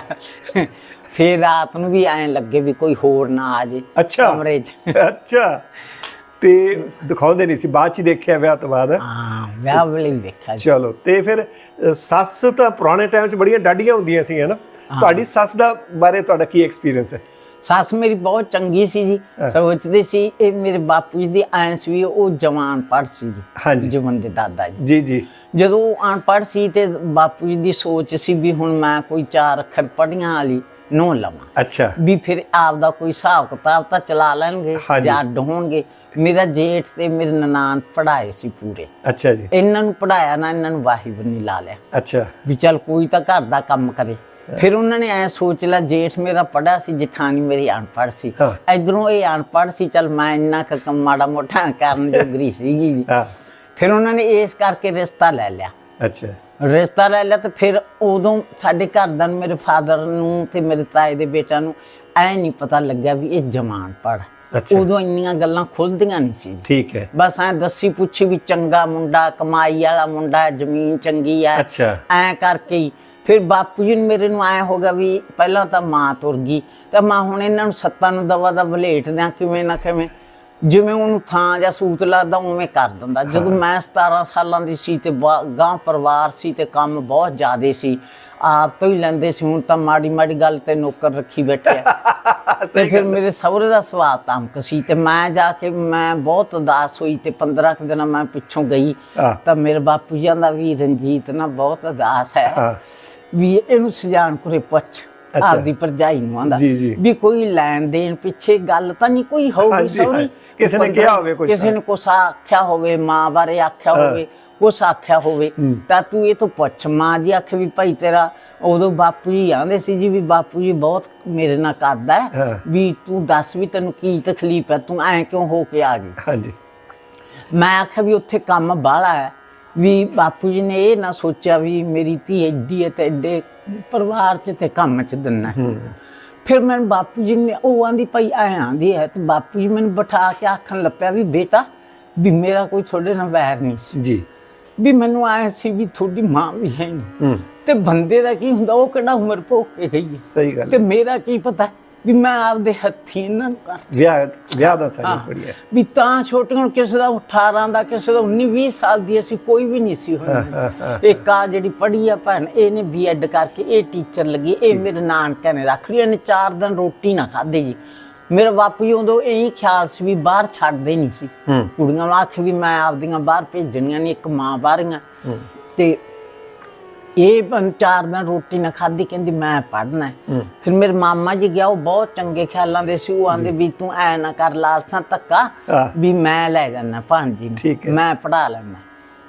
S3: ਫੇਰ ਰਾਤ ਨੂੰ ਵੀ ਐਂ ਲੱਗੇ ਵੀ ਕੋਈ ਹੋਰ ਨਾ ਆ ਜੇ
S2: ਅੱਛਾ।
S3: ਕਮਰੇ 'ਚ।
S2: ਅੱਛਾ। ਤੇ ਦਿਖਾਉਂਦੇ ਨਹੀਂ ਸੀ ਬਾਅਦ ਚ ਹੀ ਦੇਖਿਆ ਵਿਆਹ ਤੋਂ ਬਾਅਦ।
S3: ਹਾਂ ਵਿਆਹ ਵੇਲੇ ਹੀ ਜੀ।
S2: ਚਲੋ ਤੇ ਫਿਰ ਅ, ਸੱਸ ਤਾਂ ਪੁਰਾਣੇ ਟਾਈਮ 'ਚ ਬੜੀਆਂ ਡਾਡੀਆਂ ਹੁੰਦੀਆਂ ਸੀ ਹਨਾ ਤੁਹਾਡੀ ਸੱਸ ਦਾ ਬਾਰੇ ਤੁਹਾਡਾ ਕੀ ਐਕਸਪੀਰੀਅੰਸ ਹੈ?
S3: ਸੱਸ ਮੇਰੀ ਬਹੁਤ ਚੰਗੀ ਸੀ ਜੀ ਸੋਚਦੇ ਸੀ ਇਹ ਮੇਰੇ ਬਾਪੂ ਜੀ ਦੀ ਐਂਸ ਵੀ ਉਹ ਜਵਾਨ ਪੜ ਸੀ ਜੀ
S2: ਹਾਂਜੀ।
S3: ਜੀਵਨ ਦੇ ਦਾਦਾ ਜੀ।
S2: ਜੀ ਜੀ।
S3: ਜਦੋਂ ਉਹ ਅਨਪੜ੍ਹ ਸੀ ਤੇ ਬਾਪੂ ਜੀ ਦੀ ਸੋਚ ਸੀ ਵੀ ਹੁਣ ਮੈਂ ਕੋਈ ਚਾਰ ਅੱਖਰ ਪੜ੍ਹੀਆਂ ਵਾਲੀ ਨੋ ਲਵਾਂ।
S2: ਅੱਛਾ।
S3: ਵੀ ਫਿਰ ਆਪ ਦਾ ਕੋਈ ਹਿਸਾਬ ਕਿਤਾਬ ਤਾਂ ਚਲਾ ਲੈਣਗੇ। ਜਾਂ। ਹੋਣਗੇ। ਮੇਰਾ ਜੇਠ ਤੇ ਮੇਰੇ ਨਨਾਣ ਪੜਾਏ ਸੀ ਪੂਰੇ।
S2: ਅੱਛਾ ਜੀ।
S3: ਇਹਨਾਂ ਨੂੰ ਪੜਾਇਆ ਨਾ ਇਹਨਾਂ ਨੂੰ ਵਾਹੀ ਵੀ ਨਹੀਂ ਲਾ ਲਿਆ।
S2: ਅੱਛਾ।
S3: ਵੀ ਚੱਲ ਕੋਈ ਤਾਂ ਘਰ ਦਾ ਕੰਮ ਕਰੇ। ਫਿਰ ਉਹਨਾਂ ਨੇ ਐ ਸੋਚ ਲਿਆ ਜੇਠ ਮੇਰਾ ਪੜਿਆ ਸੀ ਜਠਾਣੀ ਮੇਰੀ ਅਨਪੜ੍ਹ ਸੀ। ਇਧਰੋਂ ਇਹ ਅਨਪੜ੍ਹ ਸੀ ਚੱਲ ਮੈਂ ਇੰਨਾ ਕੰਮ ਮਾੜਾ ਮੋਟਾ ਕਰਨ ਜੋਗਰੀ ਸੀਗੀ ਫਿਰ ਉਹਨਾਂ ਨੇ ਇਸ ਕਰਕੇ ਰਿਸ਼ਤਾ ਲੈ ਲਿਆ।
S2: ਅੱਛਾ।
S3: ਰਿਸ਼ਤਾ ਲੈ ਲਿਆ ਤੇ ਫਿਰ ਉਦੋਂ ਸਾਡੇ ਘਰਦਿਆਂ ਨੂੰ ਮੇਰੇ ਫਾਦਰ ਨੂੰ ਤੇ ਮੇਰੇ ਤਾਏ ਦੇ ਬੇਟਾ ਨੂੰ ਐ ਨਹੀਂ ਪਤਾ ਲੱਗਿਆ ਵੀ ਇਹ ਜਮਾਨ ਪੜ। ਉਦੋਂ ਇੰਨੀਆਂ ਗੱਲਾਂ ਖੁੱਲਦੀਆਂ ਨਹੀਂ ਸੀ।
S2: ਠੀਕ ਹੈ।
S3: ਬਸ ਐ ਦੱਸੀ ਪੁੱਛੀ ਵੀ ਚੰਗਾ ਮੁੰਡਾ ਕਮਾਈ ਵਾਲਾ ਮੁੰਡਾ ਜ਼ਮੀਨ ਚੰਗੀ
S2: ਅੱਛਾ।
S3: ਐ ਕਰਕੇ ਫਿਰ ਬਾਪੂ ਜੀ ਨੂੰ ਮੇਰੇ ਨੂੰ ਐ ਹੋ ਗਿਆ ਵੀ ਪਹਿਲਾਂ ਤਾਂ ਮਾਂ ਤੁਰ ਗਈ ਤੇ ਮਾਂ ਹੁਣ ਇਹਨਾਂ ਨੂੰ ਸੱਤਾਂ ਨੂੰ ਦਵਾ ਦਾ ਵਲੇਟ ਦਿਆਂ ਕਿਵੇਂ ਨਾ ਕਿਵੇਂ। ਜਿਵੇਂ ਉਹਨੂੰ ਥਾਂ ਜਾਂ ਸੂਤ ਲੱਗਦਾ ਉਵੇਂ ਕਰ ਦਿੰਦਾ। ਜਦੋਂ ਮੈਂ 17 ਸਾਲਾਂ ਦੀ ਸੀ ਤੇ ਗਾਂ ਪਰਿਵਾਰ ਸੀ ਤੇ ਕੰਮ ਬਹੁਤ ਜ਼ਿਆਦੇ ਸੀ ਆਪ ਤੋਂ ਹੀ ਲੈਂਦੇ ਸੀ ਹੁਣ ਤਾਂ ਮਾੜੀ ਮਾੜੀ ਗੱਲ ਤੇ ਨੌਕਰ ਰੱਖੀ ਬੈਠੇ ਆ। ਤੇ ਫਿਰ ਮੇਰੇ ਸਹੁਰੇ ਦਾ ਸੁਭਾਅ ਤਮਕ ਸੀ ਤੇ ਮੈਂ ਜਾ ਕੇ ਮੈਂ ਬਹੁਤ ਉਦਾਸ ਹੋਈ ਤੇ 15 ਕੁ ਦਿਨ ਮੈਂ ਪਿੱਛੋਂ ਗਈ। ਤਾਂ ਮੇਰੇ ਬਾਪੂ ਜੀ ਦਾ ਵੀ ਰਣਜੀਤ ਨਾ ਬਹੁਤ ਉਦਾਸ ਹਾਂ। ਵੀ ਇਹਨੂੰ ਸਜਾਨ ਕੁਰੇ ਪੁੱਛ। ਆਪਦੀ ਭਰਜਾਈ ਨੂੰ ਆਂਦਾ। ਵੀ ਕੋਈ ਲੈਣ ਦੇਣ ਪਿੱਛੇ ਗੱਲ ਤਾਂ ਨਹੀਂ ਕੋਈ ਹੋਊਗੀ
S2: ਹਾਂ। ਕਿਸੇ ਨੇ ਕਿਹਾ ਹੋਵੇ ਕੁਛ
S3: ਕਿਸੇ ਨੇ ਕੁਛ ਆਖਿਆ ਹੋਵੇ ਮਾਂ ਬਾਰੇ ਆਖਿਆ ਹੋਵੇ ਕੁਛ ਆਖਿਆ ਹੋਵੇ ਤਾਂ ਤੂੰ ਇਹ ਤੋਂ ਪੁੱਛ ਮਾਂ ਜੀ ਆਖੇ ਵੀ ਭਾਈ ਤੇਰਾ ਉਦੋਂ ਬਾਪੂ ਜੀ ਆਂਦੇ ਸੀ ਜੀ ਵੀ ਬਾਪੂ ਜੀ ਬਹੁਤ ਮੇਰੇ ਨਾਲ ਕਰਦਾ। ਵੀ ਤੂੰ ਦੱਸ ਵੀ ਤੈਨੂੰ ਕੀ ਤਕਲੀਫ ਹੈ ਤੂੰ ਐ ਕਿਉਂ ਹੋ ਕੇ ਆ ਗਈ
S2: ਹਾਂਜੀ
S3: ਮੈਂ ਆਖਿਆ ਵੀ ਉੱਥੇ ਕੰਮ ਬਾਹਲਾ ਹੈ ਵੀ ਬਾਪੂ ਜੀ ਨੇ ਇਹ ਨਾ ਸੋਚਿਆ ਵੀ ਮੇਰੀ ਧੀ ਐਡੀ ਹੈ ਤੇ ਐਡੇ ਪਰਿਵਾਰ 'ਚ ਤੇ ਕੰਮ 'ਚ ਦਿੰਨਾ। ਫਿਰ ਮੈਨੂੰ ਬਾਪੂ ਜੀ ਨੇ ਉਹ ਆਂਦੀ ਪਈ ਐ ਆਂਦੀ ਹੈ ਤੇ ਬਾਪੂ ਜੀ ਮੈਨੂੰ ਬਿਠਾ ਕੇ ਆਖਣ ਲੱਪਿਆ ਵੀ ਬੇਟਾ ਵੀ ਮੇਰਾ ਕੋਈ ਤੁਹਾਡੇ ਨਾਲ ਵੈਰ ਨਹੀਂ ਸੀ।
S2: ਜੀ।
S3: ਵੀ ਮੈਨੂੰ ਆਇਆ ਸੀ ਵੀ ਤੁਹਾਡੀ ਮਾਂ ਵੀ ਹੈ ਨਹੀਂ। ਤੇ ਬੰਦੇ ਦਾ ਕੀ ਹੁੰਦਾ ਉਹ ਕਿਹੜਾ ਉਮਰ ਭੋਗ ਕੇ ਗਈ।
S2: ਸਹੀ ਗੱਲ
S3: ਤੇ। ਮੇਰਾ ਕੀ ਪਤਾ ਵੀ ਮੈਂ ਆਪਦੇ ਹੱਥੀਂ ਨੂੰ ਕਰ
S2: ਵਿਆਹ ਵਿਆਹ ਦਾ ਸਾਰੀ। ਬੜੀ ਹੈ
S3: ਵੀ ਤਾਂ ਛੋਟੀਆਂ ਕਿਸੇ ਦਾ 18 ਦਾ ਕਿਸੇ ਦਾ 19 20 ਸਾਲ ਦੀ ਅਸੀਂ ਕੋਈ ਵੀ ਨਹੀਂ ਸੀ ਹੋਈ। ਇੱਕ ਆ ਜਿਹੜੀ ਪੜ੍ਹੀ ਆ ਭੈਣ ਇਹਨੇ ਬੀਐਡ ਕਰਕੇ ਇਹ ਟੀਚਰ ਲੱਗੀ ਇਹ ਮੇਰੇ ਨਾਨਕਿਆਂ ਨੇ ਰੱਖ ਲਈ ਇਹਨੇ 4 ਦਿਨ ਰੋਟੀ ਨਾ ਖਾਧੀ ਜੀ। ਮੇਰਾ ਬਾਪੂ ਜੀ ਉਦੋਂ ਇਹੀ ਖਿਆਲ ਸੀ ਵੀ ਬਾਹਰ ਛੱਡਦੇ ਨਹੀਂ ਸੀ। ਕੁੜੀਆਂ ਨੂੰ ਆਖੇ ਵੀ ਮੈਂ ਆਪਦੀਆਂ ਬਾਹਰ ਭੇਜਣੀਆਂ ਨਹੀਂ ਇੱਕ ਮਾਂ ਬਾਹਰੀਆਂ ਤੇ ਇਹ ਬੰ ਚਾਰ ਦਿਨ ਰੋਟੀ ਨਾ ਖਾਧੀ ਕਹਿੰਦੀ ਮੈਂ ਪੜਨਾ ਫਿਰ ਮੇਰੇ ਮਾਮਾ ਜੀ ਗਿਆ ਉਹ ਬਹੁਤ ਚੰਗੇ ਖਿਆਲਾਂ ਦੇ ਸੀ ਉਹ ਆਂਦੇ ਵੀ ਤੂੰ ਐ ਨਾ ਕਰ ਲਾਲਸਾਂ ਧੱਕਾ
S2: ਹਾਂ।
S3: ਵੀ ਮੈਂ ਲੈ ਜਾਣਾ ਭਾਂਜੀ
S2: ਠੀਕ ਹੈ।
S3: ਨੂੰ ਮੈਂ ਪੜਾ ਲੈਣਾ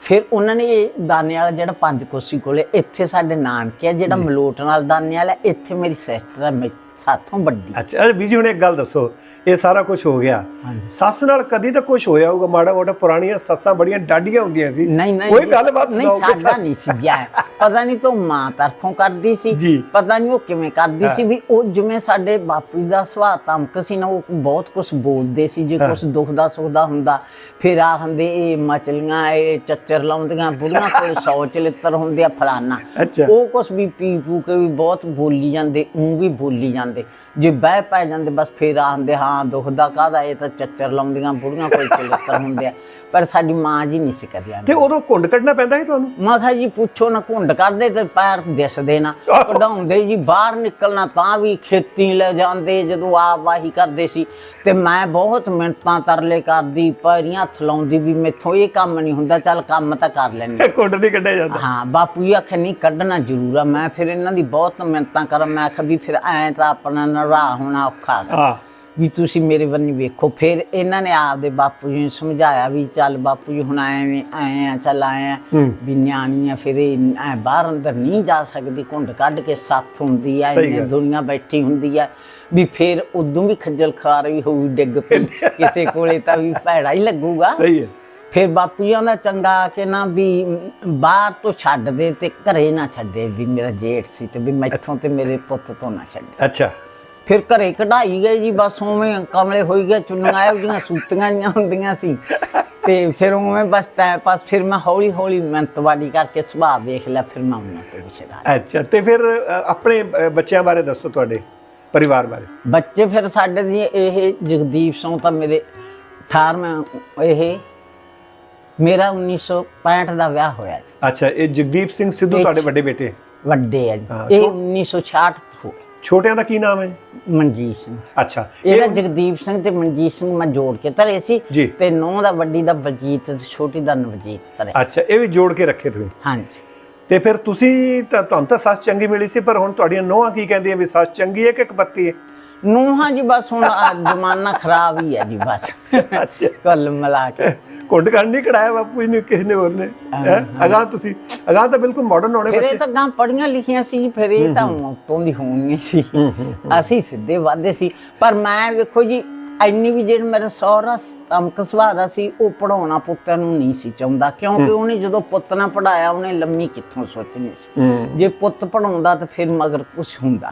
S3: ਫਿਰ ਉਹਨਾਂ ਨੇ ਇਹ ਦਾਨੇ ਵਾਲਾ ਜਿਹੜਾ ਪੰਜ ਕੋਸੀ ਕੋਲੇ ਇੱਥੇ ਸਾਡੇ ਨਾਨਕੇ ਆ ਜਿਹੜਾ ਮਲੋਟ ਨਾਲ ਦਾਨੇ ਵਾਲਾ ਇੱਥੇ ਮੇਰੀ ਸਿਸਟਰ ਹੈ ਸਾਥੋਂ ਵੱਡੀ।
S2: ਅੱਛਾ ਬੀਜੀ ਹੁਣ ਇੱਕ ਗੱਲ ਦੱਸੋ ਇਹ ਸਾਰਾ ਕੁਝ ਹੋ ਗਿਆ। ਸੱਸ ਨਾਲ ਕਦੀ ਤਾਂ ਕੁਝ ਹੋਇਆ ਹੋਊਗਾ ਮਾੜਾ ਮੋਟਾ ਪੁਰਾਣੀਆਂ ਸੱਸਾਂ ਬੜੀਆਂ ਡਾਡੀਆਂ ਹੁੰਦੀਆਂ ਸੀ।
S3: ਨਹੀਂ ਨਹੀਂ
S2: ਕੋਈ ਗੱਲਬਾਤ
S3: ਨਹੀਂ ਸਾਡਾ ਨਹੀਂ ਸੀ ਗਿਆ। ਪਤਾ ਨਹੀਂ ਤੂੰ ਮਾਂ ਤਰਫੋਂ ਕਰਦੀ ਸੀ। ਪਤਾ ਨਹੀਂ ਉਹ ਕਿਵੇਂ ਕਰਦੀ ਸੀ ਵੀ ਉਹ ਜਿਵੇਂ ਸਾਡੇ ਬਾਪੂ ਦਾ ਸੁਭਾਅ ਧਮਕ ਸੀ ਨਾ ਉਹ ਬਹੁਤ ਕੁਝ ਬੋਲਦੇ ਸੀ ਜੇ ਕੁਝ ਦੁੱਖ ਦਾ ਸੁੱਖ ਦਾ ਹੁੰਦਾ ਫਿਰ ਆਖੰਦੇ ਇਹ ਮਚਲੀਆਂ ਇਹ ਚੱਚਰ ਲਾਉਂਦੀਆਂ ਬੁੜੀਆਂ ਕੋਲ ਸੌ ਚਲਿੱਤਰ ਹੁੰਦੇ ਆ ਫਲਾਨਾ।
S2: ਅੱਛਾ।
S3: ਉਹ ਕੁਝ ਵੀ ਪੀ ਪੂ ਕੇ ਵੀ ਬਹੁਤ ਬੋਲੀ ਜਾਂਦੇ ਉਹ ਵੀ ਬੋਲੀ ਜਾਂਦੇ। ਜੇ ਬਹਿ ਪੈ ਜਾਂਦੇ ਬਸ ਫਿਰ ਆਖਦੇ ਹਾਂ ਦੁੱਖ ਦਾ ਕਾਹਦਾ ਇਹ ਤਾਂ ਚੱਚਰ ਲਾਉਂਦੀਆਂ ਬੁੜੀਆਂ ਕੋਲ ਚਲਿੱਤਰ ਹੁੰਦੇ ਆ। ਪਰ ਸਾਡੀ ਮਾਂ ਜੀ ਨਹੀਂ ਸੀ ਕਰਿਆ
S2: ਤੇ ਉਦੋਂ ਘੁੰਡ ਕੱਢਣਾ ਪੈਂਦਾ ਸੀ ਤੁਹਾਨੂੰ?
S3: ਮੈਂ ਕਿਹਾ ਜੀ ਪੁੱਛੋ ਨਾ ਘੁੰਡ ਕਰਦੇ ਤੇ ਪੈਰ ਦਿਸਦੇ ਨਾ। ਕਢਾਉਂਦੇ ਜੀ ਬਾਹਰ ਨਿਕਲਣਾ ਤਾਂ ਵੀ ਖੇਤੀ ਲੈ ਜਾਂਦੇ ਜਦੋਂ ਆਪ ਵਾਹੀ ਕਰਦੇ ਸੀ। ਤੇ ਮੈਂ ਬਹੁਤ ਮਿੰਟਾਂ ਤਰਲੇ ਕਰਦੀ ਪੈਰੀਆਂ ਹੱਥ ਲਾਉਂਦੀ ਵੀ ਮੈਥੋਂ ਇਹ ਕੰਮ ਨਹੀਂ ਹੁੰਦਾ ਚੱਲ ਕੰਮ ਤਾਂ ਕਰ ਲੈਣੀ
S2: ਘੁੰਡ ਨਹੀਂ ਕੱਢਿਆ ਜਾਂਦਾ।
S3: ਹਾਂ ਬਾਪੂ ਜੀ ਆਖੇ ਨਹੀਂ ਕੱਢਣਾ ਜ਼ਰੂਰ ਆ। ਮੈਂ ਫਿਰ ਇਹਨਾਂ ਦੀ ਬਹੁਤ ਮਿੰਟਾਂ ਕਰਾਂ। ਮੈਂ ਆਖਿਆ ਵੀ ਫਿਰ ਐ ਤਾਂ ਆਪਣਾ ਨਰਾ ਹੋਣਾ ਔਖਾ।
S2: ਹਾਂ।
S3: ਵੀ ਤੁਸੀਂ ਮੇਰੇ ਵੱਲ ਨਹੀਂ ਵੇਖੋ। ਫਿਰ ਇਹਨਾਂ ਨੇ ਆਪਦੇ ਬਾਪੂ ਜੀ ਨੂੰ ਸਮਝਾਇਆ ਵੀ ਚੱਲ ਬਾਪੂ ਜੀ ਹੁਣ ਐਵੇਂ ਆਏ ਆ ਚੱਲ ਆਏ ਆ। ਵੀ ਨਿਆਣੀ ਆ ਫਿਰ ਐਂ ਬਾਹਰ ਅੰਦਰ ਨਹੀਂ ਜਾ ਸਕਦੀ। ਘੁੰਡ ਕੱਢ ਕੇ ਸੱਥ ਹੁੰਦੀ ਆ
S2: ਗੱਲ।
S3: ਦੁਨੀਆ ਬੈਠੀ ਹੁੰਦੀ ਆ। ਵੀ ਫਿਰ ਉਦੋਂ ਵੀ ਖੱਜਲ ਖਾਰ ਵੀ ਹੋਊ ਡਿੱਗ ਪਈ। ਕਿਸੇ ਕੋਲੇ ਤਾਂ ਵੀ ਭੈੜਾ ਹੀ ਲੱਗੂਗਾ।
S2: ਸਹੀ ਹੈ।
S3: ਫਿਰ ਬਾਪੂ ਜੀ ਦਾ ਚੰਗਾ ਕਿ ਨਾ ਵੀ ਬਾਹਰ ਤੋਂ ਛੱਡ ਦੇ ਤੇ ਘਰੇ ਨਾ ਛੱਡੇ ਵੀ ਮੇਰਾ ਜੇਠ ਸੀ ਤੇ ਵੀ ਮੈਥੋਂ ਤੇ ਮੇਰੇ ਪੁੱਤ ਤੋਂ ਨਾ ਛੱਡੇ।
S2: ਅੱਛਾ।
S3: ਫਿਰ ਘਰੇ ਕਢਾਈ ਗਏ ਜੀ ਬਸ ਉਵੇਂ ਕਮਲੇ ਹੋਈ ਗਏ ਚੁੰਨੀਆਂ ਜਿਹੀਆਂ ਸੂਤੀਆਂ ਜਿਹੀਆਂ ਹੁੰਦੀਆਂ ਸੀ। ਤੇ ਫਿਰ ਉਵੇਂ ਬਸ ਟਾਈਮ ਪਾਸ ਫਿਰ ਮੈਂ ਹੌਲੀ ਹੌਲੀ ਮਿਹਨਤਵਾੜੀ ਕਰਕੇ ਸੁਭਾਅ ਵੇਖ ਲਿਆ ਫਿਰ ਮੈਂ ਉਹਨਾਂ ਤੋਂ ਵਿਛੜਾ
S2: ਅੱਛਾ ਤੇ ਫਿਰ ਆਪਣੇ ਬੱਚਿਆਂ ਬਾਰੇ ਦੱਸੋ ਤੁਹਾਡੇ ਪਰਿਵਾਰ ਬਾਰੇ।
S3: ਬੱਚੇ ਫਿਰ ਸਾਡੇ ਦੀ ਇਹ ਜਗਦੀਪ ਸਿੰਘ ਤਾਂ ਮੇਰੇ 18ਵਾਂ ਇਹ ਮੇਰਾ 1965 ਦਾ ਵਿਆਹ ਹੋਇਆ ਜੀ।
S2: ਅੱਛਾ ਇਹ ਜਗਦੀਪ ਸਿੰਘ ਸਿੱਧੂ
S3: ਇਹ-
S2: ਤੁਹਾਡੇ ਵੱਡੇ ਬੇਟੇ?
S3: ਵੱਡੇ ਆ ਜੀ। ਇਹ
S2: ਛੋ-
S3: 1966 ਹੋਏ।
S2: ਛੋਟਿਆਂ ਦਾ ਕੀ ਨਾਮ ਹੈ?
S3: ਮਨਜੀਤ ਸਿੰਘ।
S2: ਅੱਛਾ
S3: ਇਹਦਾ ਜਗਦੀਪ ਸਿੰਘ ਤੇ ਮਨਜੀਤ ਸਿੰਘ ਮੈਂ ਜੋੜ ਕੇ ਧਰੇ ਸੀ
S2: ਜੀ।
S3: ਤੇ ਨੌ ਦਾ ਵੱਡੀ ਦਾ ਬਲਜੀਤ ਤੇ ਛੋਟੀ ਦਾ ਨਵਜੀਤ ਧਰੇ
S2: ਅੱਛਾ ਇਹ ਵੀ ਜੋੜ ਕੇ ਰੱਖੇ ਤੁਸੀਂ?
S3: ਹਾਂਜੀ।
S2: ਤੇ ਫਿਰ ਤੁਸੀਂ ਤਾਂ ਤੁਹਾਨੂੰ ਤਾਂ ਸੱਸ ਚੰਗੀ ਮਿਲੀ ਸੀ ਪਰ ਹੁਣ ਤੁਹਾਡੀਆਂ ਨੋਹਾਂ ਕੀ ਕਹਿੰਦੀਆਂ ਵੀ ਸੱਸ ਚੰਗੀ ਹੈ ਕਿ ਕਪੱਤੀ ਹੈ?
S3: ਨੂੰਹਾਂ ਜੀ ਬਸ ਹੁਣ ਆਹ ਜ਼ਮਾਨਾ ਖਰਾਬ ਹੀ ਹੈ ਜੀ ਬਸ।
S2: ਅੱਛਾ।
S3: ਕੁੱਲ ਮਿਲਾ ਕੇ।
S2: ਕੁੰਡ ਕੰਡ ਨਹੀਂ ਕਢਾਇਆ ਬਾਪੂ ਜੀ ਨੇ ਕਿਸੇ ਨੇ ਹੋਰ ਨੇ? ਹੈਂ? ਅਗਾਂਹ ਤੁਸੀਂ ਅਗਾਂਹ ਤਾਂ ਬਿਲਕੁਲ ਮਾਡਰਨ ਹੋਣੇ
S3: ਫਿਰ ਇਹ
S2: ਬੱਚੇ।
S3: ਤਾਂ ਗਾਂ ਪੜੀਆਂ ਲਿਖੀਆਂ ਸੀ ਜੀ ਫਿਰ ਇਹ ਤਾਂ ਉਤੋਂ ਦੀ ਹੋਣੀਆਂ ਸੀ। ਅਸੀਂ ਸਿੱਧੇ ਵਾਦੇ ਸੀ। ਪਰ ਮੈਂ ਵੇਖੋ ਜੀ ਇੰਨੀ ਵੀ ਜਿਹੜਾ ਮੇਰਾ ਸਹੁਰਾ ਤਮਕ ਸੁਭਾਅ ਦਾ ਸੀ ਉਹ ਪੜਾਉਣਾ ਪੁੱਤਾਂ ਨੂੰ ਨਹੀਂ ਸੀ ਚਾਹੁੰਦਾ ਕਿਉਂਕਿ ਉਹਨੇ ਜਦੋਂ ਪੁੱਤ ਨਾ ਪੜਾਇਆ ਉਹਨੇ ਲੰਮੀ ਕਿੱਥੋਂ ਸੋਚਣੀ ਸੀ? ਜੇ ਪੁੱਤ ਪੜਾਉਂਦਾ ਤਾਂ ਫਿਰ ਮਗਰ ਕੁਝ ਹੁੰਦਾ।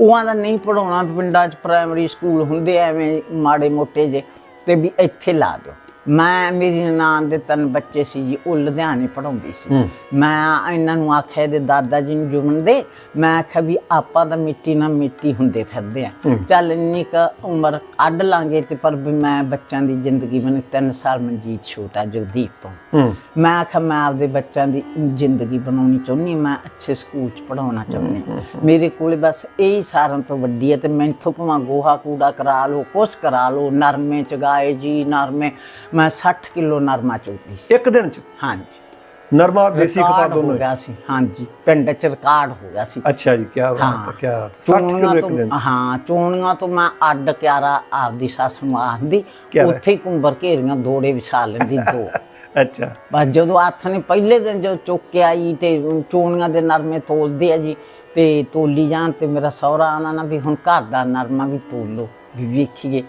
S3: ਉਹਾਂ ਦਾ ਨਹੀਂ ਪੜਾਉਣਾ ਪਿੰਡਾਂ 'ਚ ਪ੍ਰਾਇਮਰੀ ਸਕੂਲ ਹੁੰਦੇ ਐਵੇਂ ਮਾੜੇ ਮੋਟੇ ਜੇ ਤੇ ਵੀ ਇੱਥੇ ਲਾ ਦਿਓ। ਮੈਂ ਮੇਰੀ ਨਾਨ ਦੇ ਤਿੰਨ ਬੱਚੇ ਸੀ ਜੀ ਉਹ ਲੁਧਿਆਣੇ ਪੜਾਉਂਦੀ ਸੀ। ਮੈਂ ਇਹਨਾਂ ਨੂੰ ਆਖਿਆ ਦੇ ਦਾਦਾ ਜੀ ਨੂੰ ਜੁਮਨ ਦੇ। ਮੈਂ ਆਖਿਆ ਵੀ ਆਪਾਂ ਤਾਂ ਮਿੱਟੀ ਨਾਲ ਮਿੱਟੀ ਹੁੰਦੇ ਫਿਰਦੇ ਆ। ਚੱਲ ਇੰਨੀ ਕ ਉਮਰ ਅੱਡ ਲਾਂਗੇ ਤੇ ਪਰ ਵੀ ਮੈਂ ਬੱਚਿਆਂ ਦੀ ਜ਼ਿੰਦਗੀ ਮੈਨੂੰ 3 ਸਾਲ ਮਨਜੀਤ ਛੋਟਾ ਜਗਦੀਪ ਤੋਂ। ਮੈਂ ਆਖਿਆ ਮੈਂ ਆਪਦੇ ਬੱਚਿਆਂ ਦੀ ਜ਼ਿੰਦਗੀ ਬਣਾਉਣੀ ਚਾਹੁੰਦੀ ਮੈਂ ਅੱਛੇ ਸਕੂਲ 'ਚ ਪੜਾਉਣਾ ਚਾਹੁੰਦੀ। ਮੇਰੇ ਕੋਲੇ ਬਸ ਇਹੀ ਸਾਰਿਆਂ ਤੋਂ ਵੱਡੀ ਹੈ ਤੇ ਮੈਂਥੋਂ ਭਾਵੇਂ ਗੋਹਾ ਕੂੜਾ ਕਰਾ ਲਓ ਕੁਛ ਕਰਾ ਲਓ ਨਰਮੇ ਚ ਗਾਏ ਜੀ ਨਰਮੇ ਮੈਂ 60 ਕਿਲੋ ਨਰਮਾ ਚੁੱਕੀ ਸੀ।
S2: ਇੱਕ ਦਿਨ ਚ?
S3: ਹਾਂਜੀ।
S2: ਨਰਮਾ ਦੇਸੀ ਖਪਾ ਦੋਨੋਂ
S3: ਹੋ। ਗਿਆ ਸੀ ਹਾਂਜੀ। ਪਿੰਡ ਚ ਰਿਕਾਰਡ ਹੋ ਗਿਆ ਸੀ।
S2: ਅੱਛਾ ਜੀ ਕੀ ਬਾਤ ਹੈ ਕੀ 60 ਕਿਲੋ ਇੱਕ ਦਿਨ।
S3: ਹਾਂ ਚੋਣੀਆਂ ਤੋਂ ਮੈਂ ਅੱਡ ਕਿਆਰਾ ਆਪਦੀ ਸੱਸ ਨੂੰ ਆਖਦੀ। ਉੱਥੇ ਕੁੰਬਰ ਘੇਰੀਆਂ ਦੋੜੇ ਵਿਛਾ ਲੈਂਦੀ ਦੋ।
S2: ਅੱਛਾ।
S3: ਬਸ ਜਦੋਂ ਹੱਥ ਨੇ ਪਹਿਲੇ ਦਿਨ ਜਦੋਂ ਚੁੱਕ ਕੇ ਆਈ ਤੇ ਚੋਣੀਆਂ ਦੇ ਨਰਮੇ ਤੋਲਦੇ ਆ ਜੀ ਤੇ ਤੋਲੀ ਜਾਣ ਤੇ ਮੇਰਾ ਸਹੁਰਾ ਆਣਾ ਨਾ ਵੀ ਹੁਣ ਘਰ ਦਾ ਨਰਮਾ ਵੀ ਤੋਲ ਵੀ ਵੇਖੀਏ।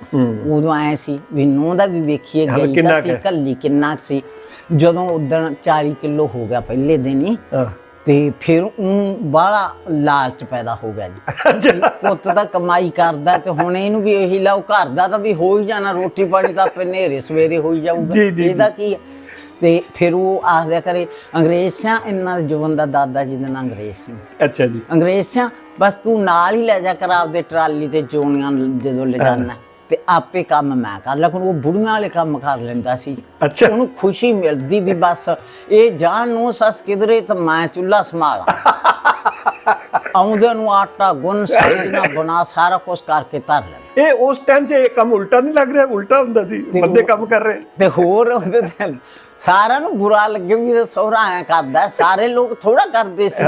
S3: ਉਦੋਂ ਆਏ ਸੀ ਵੀ ਨੂੰਹ ਦਾ ਵੀ ਵੇਖੀਏ ਗਈ ਦਾ
S2: ਕੁ
S3: ਸੀ? ਕੱਲੀ ਕਿੰਨਾ ਸੀ। ਜਦੋਂ ਉਦੋਂ 40 ਕਿਲੋ ਹੋ ਗਿਆ ਪਹਿਲੇ ਦਿਨ ਹੀ ਤੇ ਫਿਰ ਉਹ ਬਾਹਲਾ ਲਾਲਚ ਪੈਦਾ ਹੋ ਗਿਆ ਜੀ। ਪੁੱਤ ਤਾਂ ਕਮਾਈ ਕਰਦਾ ਤੇ ਹੁਣ ਇਹਨੂੰ ਵੀ ਇਹੀ ਲਾਓ ਘਰ ਦਾ ਤਾਂ ਵੀ ਹੋ ਹੀ ਜਾਣਾ ਰੋਟੀ ਪਾਣੀ ਤਾਂ ਆਪੇ ਨੇਰੇ ਸਵੇਰੇ ਹੋ ਹੀ ਜਾਊਗਾ ਇਹਦਾ ਕੀ ਹੈ ਤੇ ਫਿਰ ਉਹ ਆਖਦਿਆ ਕਰੇ ਅੰਗਰੇਜ਼ ਸਿਆਂ ਇਹਨਾਂ ਦੇ ਜੁਵਨ ਦਾ ਦਾਦਾ ਜੀ ਦਾ ਨਾਂ ਅੰਗਰੇਜ਼ ਸਿੰਘ ਸੀ।
S2: ਅੱਛਾ ਜੀ।
S3: ਅੰਗਰੇਜ਼ ਸਿਆਂ ਬਸ ਤੂੰ ਨਾਲ ਹੀ ਲੈ ਜਾ ਕਰ ਆਪਦੇ ਟਰਾਲੀ ਤੇ ਚੋਣੀਆਂ ਜਦੋਂ ਲੈ ਜਾਣਾ ਤੇ ਆਪੇ ਕੰਮ ਮੈਂ ਕਰ ਲੇਕਿਨ ਉਹ ਬੁੜੀਆਂ ਵਾਲੇ ਕੰਮ ਕਰ ਲੈਂਦਾ ਸੀ।
S2: ਅੱਛਾ।
S3: ਉਹਨੂੰ ਖੁਸ਼ੀ ਮਿਲਦੀ ਵੀ ਬਸ ਇਹ ਜਾਣ ਨੂੰ ਸੱਸ ਕਿਧਰੇ ਤਾਂ ਮੈਂ ਚੁੱਲਾ ਸੰਭਾਲਾਂ। ਆਉਂਦੇ ਨੂੰ ਆਟਾ ਗੁੰਨ ਸਬਜ਼ੀਆਂ ਬਣਾ ਸਾਰਾ ਕੁਝ ਕਰਕੇ ਧਰ ਲੈ
S2: ਇਹ ਉਸ ਟਾਈਮ 'ਚ ਇਹ ਕੰਮ ਉਲਟਾ ਨਹੀਂ ਲੱਗ ਰਿਹਾ? ਉਲਟਾ ਹੁੰਦਾ ਸੀ ਬੰਦੇ ਕੰਮ ਕਰ ਰਹੇ।
S3: ਤੇ ਹੋਰ ਉਹਦੇ ਤੇ ਸਾਰਿਆਂ ਨੂੰ ਬੁਰਾ ਲੱਗੇ ਵੀ ਸਹੁਰਾ ਐ ਕਰਦਾ ਸਾਰੇ ਲੋਕ ਥੋੜਾ ਕਰਦੇ ਸੀ।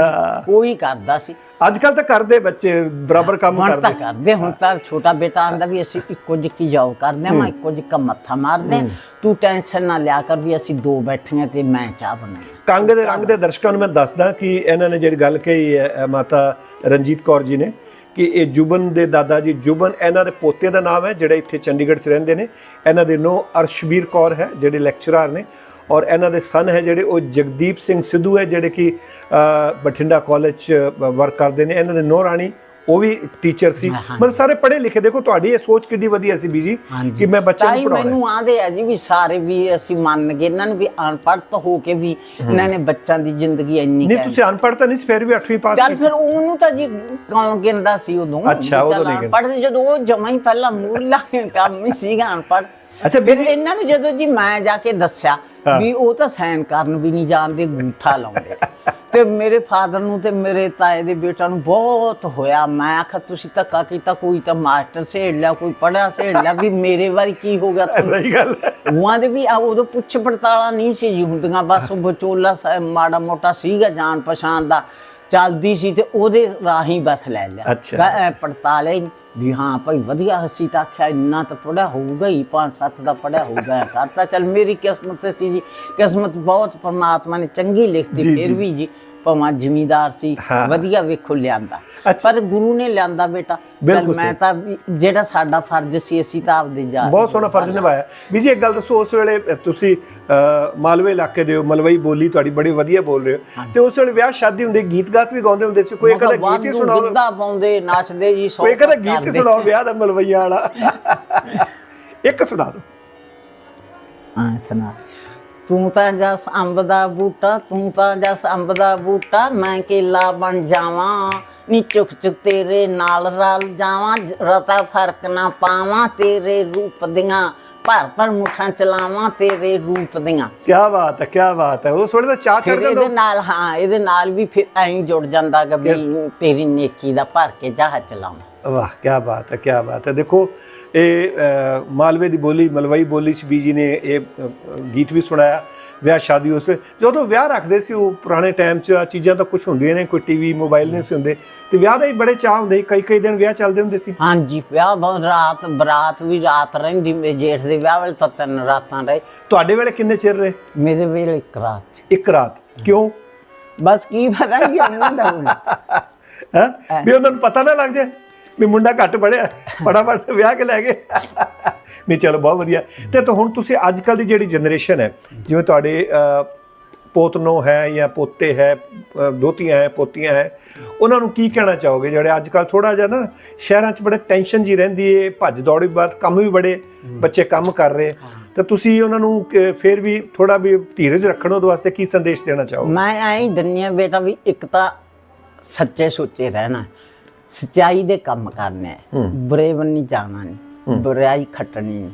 S3: ਕੋਈ ਕਰਦਾ ਸੀ।
S2: ਅੱਜ ਕੱਲ ਤਾਂ ਕਰਦੇ ਬੱਚੇ ਬਰਾਬਰ ਕੰਮ
S3: ਹੁਣ ਤਾਂ
S2: ਕਰਦੇ।
S3: ਕਰਦੇ ਹੁਣ ਤਾਂ ਛੋਟਾ ਬੇਟਾ ਆਂਦਾ ਵੀ ਅਸੀਂ ਇੱਕੋ ਜਿੱਕੀ ਜੌਬ ਕਰਦੇ ਮੈਂ ਇੱਕੋ ਜਿੱਕਾ ਮੱਥਾ ਮਾਰਦੇ। ਤੂੰ ਟੈਨਸ਼ਨ ਨਾ ਲਿਆ ਕਰ ਵੀ ਅਸੀਂ ਦੋ ਬੈਠੀਆਂ ਤੇ ਮੈਂ ਚਾਹ ਬਣਾਈ
S2: ਕੰਗ ਦੇ ਰੰਗ ਦੇ ਦਰਸ਼ਕਾਂ ਨੂੰ ਮੈਂ ਦੱਸਦਾ ਕਿ ਇਹਨਾਂ ਨੇ ਜਿਹੜੀ ਗੱਲ ਕਹੀ ਹੈ ਮਾਤਾ ਰਣਜੀਤ ਕੌਰ ਜੀ ਨੇ ਕਿ ਇਹ ਜੁਬਨ ਦੇ ਦਾਦਾ ਜੀ, ਜੁਬਨ ਇਹਨਾਂ ਦੇ ਪੋਤੇ ਦਾ ਨਾਮ ਹੈ, ਜਿਹੜੇ ਇੱਥੇ ਚੰਡੀਗੜ੍ਹ 'ਚ ਰਹਿੰਦੇ ਨੇ। ਇਹਨਾਂ ਦੇ ਨੋ ਅਰਸ਼ਬੀਰ ਕੌਰ ਹੈ, ਜਿਹੜੇ ਲੈਕਚਰਰ ਨੇ। ਔਰ ਇਹਨਾਂ ਦੇ ਸਨ ਹੈ ਜਿਹੜੇ ਉਹ ਜਗਦੀਪ ਸਿੰਘ ਸਿੱਧੂ ਹੈ, ਜਿਹੜੇ ਕਿ ਬਠਿੰਡਾ ਕਾਲਜ 'ਚ ਵਰਕ ਕਰਦੇ ਨੇ। ਇਹਨਾਂ ਦੇ ਨੋ ਰਾਣੀ ਉਹ ਵੀ ਟੀਚਰ ਸੀ।
S3: ਹਾਂ।
S2: ਮਤਲਬ ਸਾਰੇ ਪੜ੍ਹੇ ਲਿਖੇ। ਦੇਖੋ ਤੁਹਾਡੀ ਇਹ ਸੋਚ ਕਿੰਨੀ ਵਧੀਆ ਸੀ ਬੀਜੀ ਕਿ ਮੈਂ ਬੱਚਿਆਂ ਨੂੰ ਪੜਾਉਣਾ
S3: ਮੈਨੂੰ ਆਂਦੇ ਆ ਜੀ ਵੀ ਸਾਰੇ ਵੀ ਅਸੀਂ ਮੰਨ ਗਏ ਇਹਨਾਂ ਨੂੰ ਵੀ ਅਨਪੜ੍ਹ ਤਾਂ ਹੋ ਕੇ ਵੀ ਇਹਨਾਂ ਨੇ ਬੱਚਿਆਂ ਦੀ ਜ਼ਿੰਦਗੀ ਇੰਨੀ
S2: ਨਹੀਂ ਤੁਸੀਂ ਅਨਪੜ੍ਹ ਤਾਂ ਨਹੀਂ ਸੀ ਫਿਰ ਵੀ 8ਵੀਂ ਪਾਸ
S3: ਚੱਲ ਫਿਰ ਉਹਨੂੰ ਤਾਂ ਜੀ ਕੌਣ ਗਿਣਦਾ ਸੀ ਉਦੋਂ?
S2: ਅੱਛਾ, ਉਦੋਂ ਨਹੀਂ ਗਿਣਦਾ।
S3: ਜਦੋਂ ਉਹ ਜਮਾ ਹੀ ਪਹਿਲਾਂ ਮੂਲਾ ਕੰਮ ਹੀ ਸੀਗਾ ਅਨਪੜ੍ਹ।
S2: ਅੱਛਾ
S3: ਫਿਰ ਇਹਨਾਂ ਨੂੰ ਜਦੋਂ ਜੀ ਮੈਂ ਜਾ ਕੇ ਦੱਸਿਆ ਵੀ ਉਹ ਤਾਂ ਸਾਈਨ ਕਰਨ ਵੀ ਨਹੀਂ ਜਾਣਦੇ ਗੂਠਾ ਲਾਉਂਦੇ। ਤੇ ਮੇਰੇ ਫਾਦਰ ਨੂੰ ਤੇ ਮੇਰੇ ਤਾਏ ਦੇ ਬੇਟਾ ਨੂੰ ਬਹੁਤ ਹੋਇਆ। ਮੈਂ ਆਖਿਆ ਤੁਸੀਂ ਧੱਕਾ ਕੀਤਾ ਕੋਈ ਤਾਂ ਮਾਸਟਰ ਸੇੜ ਲਿਆ ਕੋਈ ਪੜਿਆ ਸੇੜ ਲਿਆ ਵੀ ਮੇਰੇ ਵਾਰੀ ਕੀ ਹੋ ਗਿਆ
S2: ਸਹੀ ਗੱਲ
S3: ਉਹਾਂ ਦੇ ਵੀ ਆ ਉਦੋਂ ਪੁੱਛ ਪੜਤਾਲਾ ਨਹੀਂ ਸੀ ਹੁੰਦੀਆਂ ਬਸ ਉਹ ਵਿਚੋਲਾ ਸ- ਮਾੜਾ ਮੋਟਾ ਸੀਗਾ ਜਾਣ ਪਛਾਣ ਦਾ। ਚੱਲਦੀ ਸੀ ਤੇ ਉਹਦੇ ਰਾਹੀਂ ਬਸ ਲੈ ਲਿਆ
S2: ਅੱਛਾ।
S3: ਐ ਪੜਤਾਲੇ ਵੀ ਹਾਂ ਭਾਈ ਵਧੀਆ ਹਸੀ ਤਾਂ ਆਖਿਆ ਇੰਨਾ ਤਾਂ ਪੜਿਆ ਹੋਊਗਾ ਹੀ ਪੰਜ ਸੱਤ ਦਾ ਪੜਿਆ ਹੋਊਗਾ ਕਰਤਾ ਚੱਲ ਮੇਰੀ ਕਿਸਮਤ ਸੀ ਜੀ ਕਿਸਮਤ ਬਹੁਤ ਪਰਮਾਤਮਾ ਨੇ ਚੰਗੀ ਲਿਖਤੀ
S2: ਜੀ,
S3: ਫਿਰ
S2: ਜੀ।
S3: ਵੀ ਜੀ ਭਾਵੇਂ ਜ਼ਿਮੀਦਾਰ ਸੀ। ਵਧੀਆ ਵੇਖੋ ਲਿਆਂਦਾ। ਪਰ ਗੁਰੂ ਨੇ ਲਿਆਂਦਾ ਬੇਟਾ। ਚੱਲ ਮੈਂ। ਤਾਂ ਜਿਹੜਾ ਸਾਡਾ ਫਰਜ਼ ਸੀ ਅਸੀਂ ਤਾਂ ਆਪਦੇ ਜਾ
S2: ਬਹੁਤ ਸੋਹਣਾ ਫਰਜ਼ ਨਿਭਾਇਆ। ਵੀ ਜੀ ਇੱਕ ਗੱਲ ਦੱਸੋ ਉਸ ਵੇਲੇ ਤੁਸੀਂ ਮਾਲਵੇ ਇਲਾਕੇ ਦੇ ਹੋ ਮਲਵਈ ਬੋਲੀ ਤੁਹਾਡੀ ਬੜੀ ਵਧੀਆ ਬੋਲ ਰਹੇ ਹੋ। ਤੇ ਉਸ ਵੇਲੇ ਵਿਆਹ ਸ਼ਾਦੀ ਹੁੰਦੀ ਗੀਤ ਗਾਤ ਵੀ ਗਾਉਂਦੇ ਹੁੰਦੇ ਸੀ ਕੋਈ ਇੱਕ ਦਾ ਗੀਤ ਹੀ ਸੁਣਾਓ।
S3: ਗਿੱਧਾ ਪਾਉਂਦੇ ਨੱਚਦੇ ਜੀ ਸੌ
S2: ਕੋਈ ਇੱਕ ਦਾ ਗੀਤ ਹੀ। ਸੁਣਾਓ ਵਿਆਹ ਦਾ ਮਲਵਈਆ ਵਾਲਾ। ਇੱਕ ਸੁਣਾ ਦਿਓ।
S3: ਹਾਂ ਸੁਣਾ। ਤੂੰ ਤਾਂ ਜਸ ਅੰਬ ਦਾ ਬੂਟਾ ਤੂੰ ਤਾਂ ਜਸ ਅੰਬ ਦਾ ਬੂਟਾ ਮੈਂ ਕੇਲਾ ਬਣ ਜਾਵਾਂ ਨੀ ਚੁੱਕ ਚੁੱਕ ਤੇਰੇ ਨਾਲ ਰਲ ਜਾਵਾਂ ਰਤਾ ਫ਼ਰਕ ਨਾ ਪਾਵਾਂ ਤੇਰੇ ਰੂਪ ਦੀਆਂ ਭਰ ਭਰ ਮੁੱਠਾਂ ਚਲਾਵਾਂ ਤੇਰੇ ਰੂਪ ਦੀਆਂ।
S2: ਕੀ ਬਾਤ ਹੈ ਕੀ ਬਾਤ ਹੈ। ਉਸ ਵੇਲੇ ਤਾਂ ਚਾਹ ਚੜ ਜਾਂਦਾ
S3: ਇਹਦੇ ਨਾਲ ਹਾਂ ਇਹਦੇ ਨਾਲ ਵੀ ਫਿਰ ਐਂ ਜੁੜ ਜਾਂਦਾ ਕਿ ਤੇਰੀ ਨੇਕੀ ਦਾ ਭਰ ਕੇ ਜਹਾਜ਼ ਚਲਾਵਾਂ।
S2: ਵਾਹ ਕੀ ਬਾਤ ਹੈ ਕੀ ਬਾਤ ਹੈ। ਦੇਖੋ ਇਹ ਮਾਲਵੇ ਦੀ ਬੋਲੀ ਮਲਵਈ ਬੋਲੀ ਚ ਬੀਜੀ ਨੇ ਇਹ ਗੀਤ ਵੀ ਸੁਣਾਇਆ ਵਿਆਹ ਸ਼ਾਦੀ ਉਸ ਜਦੋਂ ਵਿਆਹ ਰੱਖਦੇ ਸੀ ਉਹ ਪੁਰਾਣੇ ਟਾਈਮ 'ਚ ਆ ਚੀਜ਼ਾਂ ਤਾਂ ਕੁਝ ਹੁੰਦੀਆਂ ਨੇ ਕੋਈ ਟੀਵੀ ਮੋਬਾਈਲ ਨਹੀਂ ਸੀ ਹੁੰਦੇ ਤੇ ਵਿਆਹ ਦਾ ਹੀ ਬੜੇ ਚਾਹ ਹੁੰਦੇ ਕਈ ਕਈ ਦਿਨ ਵਿਆਹ ਚੱਲਦੇ ਹੁੰਦੇ ਸੀ।
S3: ਹਾਂਜੀ ਵਿਆਹ ਬਹੁਤ ਰਾਤ ਬਰਾਤ ਵੀ ਰਾਤ ਰਹਿੰਦੀ ਮੇਰੇ ਜੇਠ ਦੇ ਵਿਆਹ ਵੇਲੇ ਤਾਂ ਤਿੰਨ ਰਾਤਾਂ ਰਹੇ।
S2: ਤੁਹਾਡੇ ਵੇਲੇ ਕਿੰਨੇ ਚਿਰ ਰਹੇ?
S3: ਮੇਰੇ ਵੇਲੇ ਇੱਕ ਰਾਤ
S2: ਇੱਕ ਰਾਤ ਕਿਉਂ?
S3: ਬਸ ਕੀ ਪਤਾ ਕੀ ਉਹਨਾਂ ਦਾ
S2: ਹੈ? ਵੀ ਉਹਨਾਂ ਨੂੰ ਪਤਾ ਨਾ ਲੱਗ ਜਾਏ। ਵੀ ਮੁੰਡਾ ਘੱਟ ਪੜਿਆ ਫਟਾਫਟ ਵਿਆਹ ਕੇ ਲੈ ਗਏ। ਨਹੀਂ ਚਲੋ ਬਹੁਤ ਵਧੀਆ। ਤੇ ਤਾਂ ਹੁਣ ਤੁਸੀਂ ਅੱਜ ਕੱਲ ਦੀ ਜਿਹੜੀ ਜਨਰੇਸ਼ਨ ਹੈ ਜਿਵੇਂ ਤੁਹਾਡੇ ਪੋਤਨੋ ਹੈ ਜਾਂ ਪੋਤੇ ਹੈ ਦੋਤੀਆਂ ਹੈ ਪੋਤੀਆਂ ਹੈ ਉਹਨਾਂ ਨੂੰ ਕੀ ਕਹਿਣਾ ਚਾਹੋਗੇ? ਜਿਹੜੇ ਅੱਜ ਕੱਲ ਥੋੜਾ ਜਿਹਾ ਨਾ ਸ਼ਹਿਰਾਂ 'ਚ ਬੜੇ ਟੈਨਸ਼ਨ ਜੀ ਰਹਿੰਦੀ ਏ ਭੱਜ ਦੌੜ ਵੀ ਬਾਤ ਕੰਮ ਵੀ ਬੜੇ ਬੱਚੇ ਕੰਮ ਕਰ ਰਹੇ। ਤਾਂ ਤੁਸੀਂ ਉਹਨਾਂ ਨੂੰ ਫਿਰ ਵੀ ਥੋੜਾ ਵੀ ਧੀਰਜ ਰੱਖਣ ਉਹਦੇ ਵਾਸਤੇ ਕੀ ਸੰਦੇਸ਼ ਦੇਣਾ ਚਾਹੋਗੇ?
S3: ਮੈਂ ਐਂ ਦੰਨੀਆਂ ਬੇਟਾ ਵੀ ਇੱਕ ਤਾਂ ਸੱਚੇ ਸੁੱਚੇ ਰਹਿਣਾ। ਸਚਾਈ ਦੇ ਕੰਮ ਕਰਨੇ ਹੈ। ਬੁਰੇ ਬੰਨੀ ਜਾਣਾ ਨਹੀਂ ਬੁਰਾਈ ਖੱਟਣੀ ਨਹੀਂ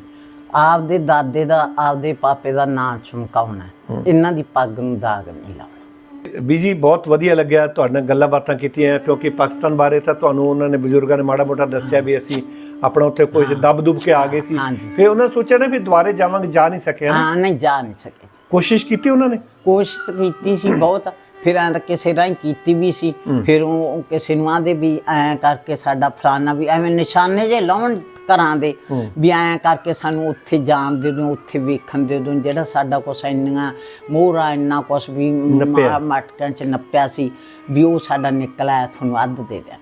S3: ਆਪਦੇ ਦਾਦੇ ਦਾ ਆਪਦੇ ਪਾਪੇ ਦਾ ਨਾਂ ਚਮਕਾਉਣਾ। ਇਹਨਾਂ ਦੀ ਪੱਗ ਨੂੰ ਦਾਗ ਨਹੀਂ ਲਾਉਣਾ।
S2: ਬੀਜੀ ਬਹੁਤ ਵਧੀਆ ਲੱਗਿਆ ਤੁਹਾਡੇ ਨਾਲ ਗੱਲਾਂ ਬਾਤਾਂ ਕੀਤੀਆਂ ਕਿਉਂਕਿ ਪਾਕਿਸਤਾਨ ਬਾਰੇ ਤਾਂ ਤੁਹਾਨੂੰ ਉਹਨਾਂ ਨੇ ਬਜ਼ੁਰਗਾਂ ਨੇ ਮਾੜਾ ਮੋਟਾ ਦੱਸਿਆ ਵੀ ਅਸੀਂ ਆਪਣਾ ਉੱਥੇ ਕੁਝ ਦਬ ਦੁਬ ਕੇ ਆ ਗਏ ਸੀ। ਫਿਰ ਉਹਨਾਂ ਨੇ ਸੋਚਿਆ ਨਾ ਵੀ ਦੁਬਾਰੇ ਜਾਵਾਂਗੇ ਜਾ ਨਹੀਂ ਸਕੇ ਨਾ।
S3: ਹਾਂ ਨਹੀਂ ਜਾ ਨਹੀਂ ਸਕੇ।
S2: ਕੋਸ਼ਿਸ਼ ਕੀਤੀ ਉਹਨਾਂ ਨੇ?
S3: ਕੋਸ਼ਿਸ਼ ਕੀਤੀ ਸੀ ਬਹੁਤ। ਫਿਰ ਐਂ ਤਾਂ ਕਿਸੇ ਰਾਹੀਂ ਕੀਤੀ ਵੀ ਸੀ। ਫਿਰ ਉਹ ਕਿਸੇ ਨੂੰ ਆਂਦੇ ਵੀ ਐਂ ਕਰਕੇ ਸਾਡਾ ਫਲਾਨਾ ਵੀ ਐਵੇਂ ਨਿਸ਼ਾਨੇ ਜੇ ਲਾਉਣ ਘਰਾਂ ਦੇ ਵੀ ਐਂ ਕਰਕੇ ਸਾਨੂੰ ਉੱਥੇ ਜਾਣ ਦੇ ਦਿਓ ਉੱਥੇ ਵੇਖਣ ਦੇ ਦਿਓ ਜਿਹੜਾ ਸਾਡਾ ਕੁਛ ਇੰਨੀਆਂ ਮੋਹਰਾ ਇੰਨਾ ਕੁਛ ਵੀ
S2: ਨੱਪਿਆ।
S3: ਮਾ- ਮਟਕਿਆਂ ਚ ਨੱਪਿਆ ਸੀ ਵੀ ਉਹ ਸਾਡਾ ਨਿਕਲਿਆ ਤੁਹਾਨੂੰ ਅੱਧ ਦੇ ਦਿਆ।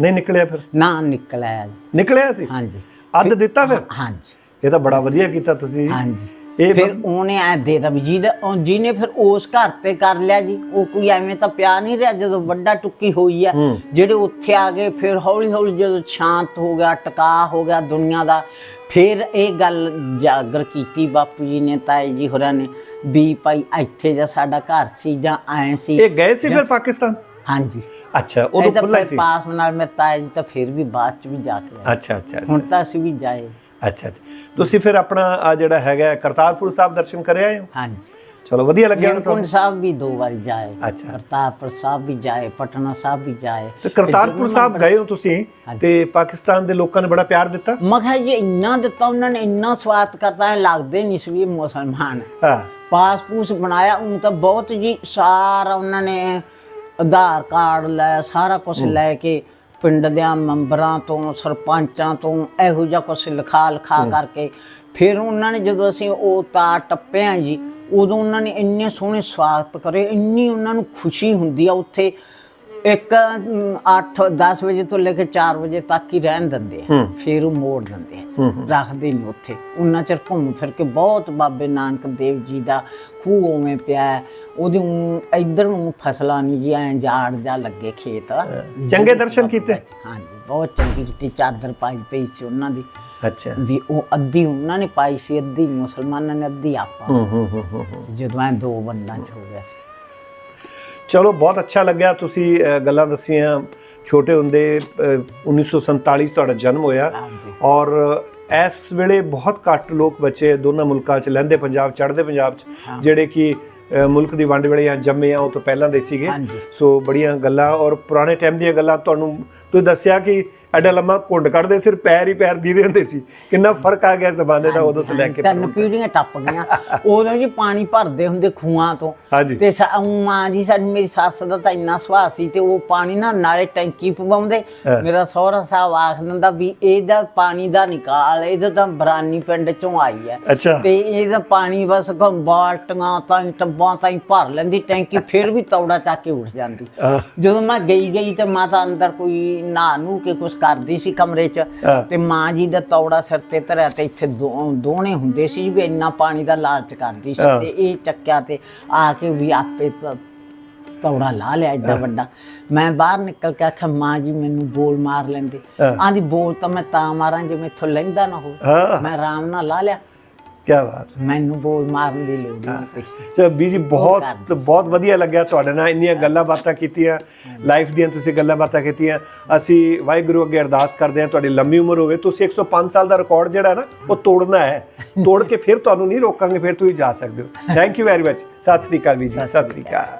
S2: ਨਹੀਂ ਨਿਕਲਿਆ ਫਿਰ?
S3: ਨਾ ਨਿਕਲਿਆ।
S2: ਨਿਕਲਿਆ ਸੀ?
S3: ਹਾਂਜੀ।
S2: ਅੱਧ ਦਿੱਤਾ ਫਿਰ?
S3: ਹਾਂਜੀ।
S2: ਇਹ ਤਾਂ ਬੜਾ ਵਧੀਆ ਕੀਤਾ ਤੁਸੀਂ।
S3: ਹਾਂਜੀ।
S2: ਇਹ
S3: ਫਿਰ ਉਹਨੇ ਐ ਦੇ ਤਾ ਵੀ ਜਿਹਦਾ ਉਹ ਜਿਹਨੇ ਫਿਰ ਉਸ ਘਰ ਤੇ ਕਰ ਲਿਆ ਜੀ। ਉਹ ਕੋਈ ਐਵੇਂ ਤਾਂ ਪਿਆ ਨਹੀਂ ਰਿਹਾ ਜਦੋਂ ਵੱਡਾ ਟੁੱਕੀ ਹੋਈ ਆ। ਜਿਹੜੇ ਉੱਥੇ ਆ ਗਏ ਫਿਰ ਹੌਲੀ ਹੌਲੀ ਜਦੋਂ ਸ਼ਾਂਤ ਹੋ ਗਿਆ ਟਿਕਾ ਹੋ ਗਿਆ ਦੁਨੀਆ ਦਾ ਫਿਰ ਇਹ ਗੱਲ ਜਾਗਰ ਕੀਤੀ ਬਾਪੂ ਜੀ ਨੇ ਤਾਏ ਜੀ ਹੋਰਾਂ ਨੇ ਵੀ ਭਾਈ ਇੱਥੇ ਜਾਂ ਸਾਡਾ ਘਰ ਸੀ ਜਾਂ ਐ ਸੀ।
S2: ਇਹ ਗਏ ਸੀ ਫਿਰ ਪਾਕਿਸਤਾਨ?
S3: ਹਾਂਜੀ।
S2: ਅੱਛਾ ਉਦੋਂ ਖੁੱਲਾ ਸੀ।
S3: ਪਾਸ ਨਾਲ ਮੇਰੇ ਤਾਏ ਜੀ ਤਾਂ ਫਿਰ ਵੀ ਬਾਅਦ ਚ ਵੀ ਜਾ ਕੇ ਆਏ।
S2: ਅੱਛਾ ਅੱਛਾ।
S3: ਹੁਣ ਤਾਂ ਅਸੀਂ ਵੀ ਜਾਏ।
S2: ਅੱਛਾ ਅੱਛਾ। ਤੁਸੀਂ ਫਿਰ ਆਪਣਾ ਆ ਜਿਹੜਾ ਹੈਗਾ ਕਰਤਾਰਪੁਰ ਸਾਹਿਬ ਦਰਸ਼ਨ ਕਰ ਆਏ ਹੋ?
S3: ਹਾਂਜੀ।
S2: ਚਲੋ ਵਧੀਆ ਲੱਗਿਆ ਨਾ ਤੁਹਾਨੂੰ?
S3: ਸਾਹਿਬ ਵੀ ਦੋ ਵਾਰੀ ਜਾਏ।
S2: ਅੱਛਾ।
S3: ਕਰਤਾਰਪੁਰ ਸਾਹਿਬ ਵੀ ਜਾਏ ਪਟਨਾ ਸਾਹਿਬ ਵੀ ਜਾਏ।
S2: ਤੇ ਕਰਤਾਰਪੁਰ ਸਾਹਿਬ ਗਏ ਹੋ ਤੁਸੀਂ ਤੇ ਪਾਕਿਸਤਾਨ ਦੇ ਲੋਕਾਂ ਨੇ ਬੜਾ ਪਿਆਰ ਦਿੱਤਾ?
S3: ਮੈਂ ਕਿਹਾ ਜੀ ਇੰਨਾ ਦਿੱਤਾ ਉਹਨਾਂ ਨੇ ਇੰਨਾ ਸਵਾਗਤ ਕਰਤਾ ਹੈ ਲੱਗਦੇ ਨਹੀਂ ਸੀ ਮੁਸਲਮਾਨ। ਹਾਂ। ਪਾਸਪੋਰਟ ਬਣਾਇਆ ਉਹ ਤਾਂ ਬਹੁਤ ਜੀ ਸਾਰਾ ਉਹਨਾਂ ਨੇ ਆਧਾਰ ਕਾਰਡ ਲੈ ਸਾਰਾ ਕੁਝ ਲੈ ਕੇ ਪਿੰਡ ਦੇ ਮੈਂਬਰਾਂ ਤੋਂ ਸਰਪੰਚਾਂ ਤੋਂ ਇਹੋ ਜਿਹਾ ਕੁਝ ਲਿਖਾ ਲਿਖਾ ਕਰਕੇ ਫਿਰ ਉਹਨਾਂ ਨੇ ਜਦੋਂ ਅਸੀਂ ਉਹ ਤਾਰ ਟੱਪਿਆ ਜੀ ਉਦੋਂ ਉਹਨਾਂ ਨੇ ਇੰਨੇ ਸੋਹਣੇ ਸਵਾਗਤ ਕਰੇ ਇੰਨੀ ਉਹਨਾਂ ਨੂੰ ਖੁਸ਼ੀ ਹੁੰਦੀ ਆ ਉੱਥੇ। ਇੱਕ 8 10 ਵਜੇ ਤੋਂ ਲੈ ਕੇ 4 ਵਜੇ ਤੱਕ ਹੀ ਰਹਿਣ ਦਿੰਦੇ ਆ। ਫਿਰ ਉਹ ਮੋੜ ਦਿੰਦੇ ਆ। ਰੱਖਦੇ ਨਹੀਂ ਉੱਥੇ। ਉਹਨਾਂ ਚਿਰ ਘੁੰਮ ਫਿਰ ਕੇ ਬਹੁਤ ਬਾਬੇ ਨਾਨਕ ਦੇਵ ਜੀ ਦਾ ਖੂਹ ਉਵੇਂ ਪਿਆ। ਉਹਦੇ ਇੱਧਰ ਨੂੰ ਫਸਲਾਂ ਨਹੀਂ ਜੀ ਐਂ ਜਾੜ ਜਾ ਲੱਗੇ ਖੇਤ।
S2: ਚੰਗੇ ਦਰਸ਼ਨ ਕੀਤੇ?
S3: ਹਾਂਜੀ ਬਹੁਤ ਚੰਗੀ ਕੀਤੀ। ਚਾਦਰ ਪਾਈ ਪਈ ਸੀ ਉਹਨਾਂ ਦੀ।
S2: ਅੱਛਾ।
S3: ਵੀ ਉਹ ਅੱਧੀ ਉਹਨਾਂ ਨੇ ਪਾਈ ਸੀ ਅੱਧੀ ਮੁਸਲਮਾਨਾਂ ਨੇ ਅੱਧੀ ਆਪਾਂ
S2: ਹੂੰ ਹੂੰ ਹੂੰ ਹੂੰ ਹੂੰ।
S3: ਜਦੋਂ ਐਂ ਦੋ ਵੰਡਾਂ ਚ ਹੋ ਗਿਆ ਸੀ।
S2: ਚਲੋ ਬਹੁਤ ਅੱਛਾ ਲੱਗਿਆ ਤੁਸੀਂ ਗੱਲਾਂ ਦੱਸੀਆਂ। ਛੋਟੇ ਹੁੰਦੇ ਅ, 1947 'ਚ ਤੁਹਾਡਾ ਜਨਮ ਹੋਇਆ। ਔਰ ਇਸ ਵੇਲੇ ਬਹੁਤ ਘੱਟ ਲੋਕ ਬਚੇ ਦੋਨਾਂ ਮੁਲਕਾਂ 'ਚ ਲਹਿੰਦੇ ਪੰਜਾਬ ਚੜ੍ਹਦੇ ਪੰਜਾਬ 'ਚ ਜਿਹੜੇ ਕਿ ਮੁਲਕ ਦੀ ਵੰਡ ਵੇਲੇ ਜਾਂ ਜੰਮੇ ਆ ਉਹ ਤੋਂ ਪਹਿਲਾਂ ਦੇ ਸੀਗੇ। ਸੋ ਬੜੀਆਂ ਗੱਲਾਂ ਔਰ ਪੁਰਾਣੇ ਟਾਈਮ ਦੀਆਂ ਗੱਲਾਂ ਤੁਹਾਨੂੰ ਤੁਸੀਂ ਦੱਸਿਆ ਕਿ ਐਡਾ ਲੰਮਾ ਘੁੰਡ ਕੱਢਦੇ ਸਿਰ ਪੈਰ ਹੀ ਪੈਰ ਦੀਦੇ ਹੁੰਦੇ ਸੀ। ਕਿੰਨਾ ਫ਼ਰਕ ਆ ਗਿਆ ਜ਼ਮਾਨੇ ਦਾ ਉਦੋਂ ਤੋਂ ਲੈ ਕੇ
S3: ਤਿੰਨ ਪੀੜ੍ਹੀਆਂ ਟੱਪ ਗਈਆਂ। ਉਦੋਂ ਜੀ ਪਾਣੀ ਭਰਦੇ ਹੁੰਦੇ ਖੂਹਾਂ ਤੋਂ। ਤੇ ਮਾਂ ਜੀ ਸਾਡੀ ਮੇਰੀ ਸੱਸ ਦਾ ਤਾਂ ਇੰਨਾ ਸੁਭਾਅ ਸੀ ਤੇ ਉਹ ਪਾਣੀ ਨਾ ਨਾਲੇ ਟੈਂਕੀ ਪਵਾਉਂਦੇ। ਮੇਰਾ ਸਹੁਰਾ ਸਾਹਿਬ ਆਖ ਦਿੰਦਾ ਵੀ ਇਹਦਾ ਪਾਣੀ ਦਾ ਨਿਕਾਲ ਇਹਦਾ ਤਾਂ ਬਰਾਨੀ ਪਿੰਡ ਚੋਂ ਆਈ ਹੈ। ਤੇ ਇਹਦਾ ਪਾਣੀ ਬਸ ਬਾਲਟੀਆਂ ਤਾਂ ਟੱਬਾਂ ਤਾਂ ਹੀ ਭਰ ਲੈਂਦੀ ਟੈਂਕੀ ਫਿਰ ਵੀ ਤੌੜਾ ਚੱਕ ਕੇ ਉੱਠ ਜਾਂਦੀ। ਜਦੋਂ ਮੈਂ ਗਈ ਗਈ ਤੇ ਮਾਤਾ ਅੰਦਰ ਕੋਈ ਨਹਾ ਨੂੰ ਕੇ ਕੁਛ ਕਰਦੀ ਸੀ ਕਮਰੇ 'ਚ। ਤੇ ਮਾਂ ਜੀ ਦਾ ਤੌੜਾ ਸਿਰ ਤੇ ਧਰਿਆ ਤੇ ਇੱਥੇ ਦੋ- ਦੋਹਣੇ ਹੁੰਦੇ ਸੀ ਵੀ ਇੰਨਾ ਪਾਣੀ ਦਾ ਲਾਲਚ ਕਰਦੀ ਸੀ। ਤੇ ਇਹ ਚੱਕਿਆ ਤੇ ਆ ਕੇ ਵੀ ਆਪੇ ਤੌੜਾ ਲਾ ਲਿਆ ਐਡਾ ਵੱਡਾ ਮੈਂ ਬਾਹਰ ਨਿਕਲ ਕੇ ਆਖਿਆ ਮਾਂ ਜੀ ਮੈਨੂੰ ਬੋਲ ਮਾਰ ਲੈਂਦੇ। ਆਂਦੀ ਬੋਲ ਤਾਂ ਮੈਂ ਤਾਂ ਮਾਰਾਂ ਜੇ ਮੈਥੋਂ ਲੈਂਦਾ ਨਾ ਹੋ
S2: ਹਾਂ
S3: ਮੈਂ ਆਰਾਮ ਨਾਲ ਲਾ ਲਿਆ
S2: ਕੀ ਬਾਤ।
S3: ਮੈਨੂੰ ਬੋਲ ਮਾਰਨ ਦੀ ਲੋੜ ਨਹੀਂ ਪਈ।
S2: ਬੀਜੀ ਬਹੁਤ ਬਹੁਤ ਵਧੀਆ ਲੱਗਿਆ ਤੁਹਾਡੇ ਨਾਲ ਇੰਨੀਆਂ ਗੱਲਾਂ ਬਾਤਾਂ ਕੀਤੀਆਂ ਲਾਈਫ ਦੀਆਂ ਤੁਸੀਂ ਗੱਲਾਂ ਬਾਤਾਂ ਕੀਤੀਆਂ। ਅਸੀਂ ਵਾਹਿਗੁਰੂ ਅੱਗੇ ਅਰਦਾਸ ਕਰਦੇ ਹਾਂ ਤੁਹਾਡੀ ਲੰਮੀ ਉਮਰ ਹੋਵੇ। ਤੁਸੀਂ 105 ਸਾਲ ਦਾ ਰਿਕਾਰਡ ਜਿਹੜਾ ਨਾ ਉਹ ਤੋੜਨਾ ਹੈ। ਤੋੜ ਕੇ ਫਿਰ ਤੁਹਾਨੂੰ ਨਹੀਂ ਰੋਕਾਂਗੇ ਫਿਰ ਤੁਸੀਂ ਜਾ ਸਕਦੇ ਹੋ। Thank you very much Sat Sri Akal busy Sat Sri Akal.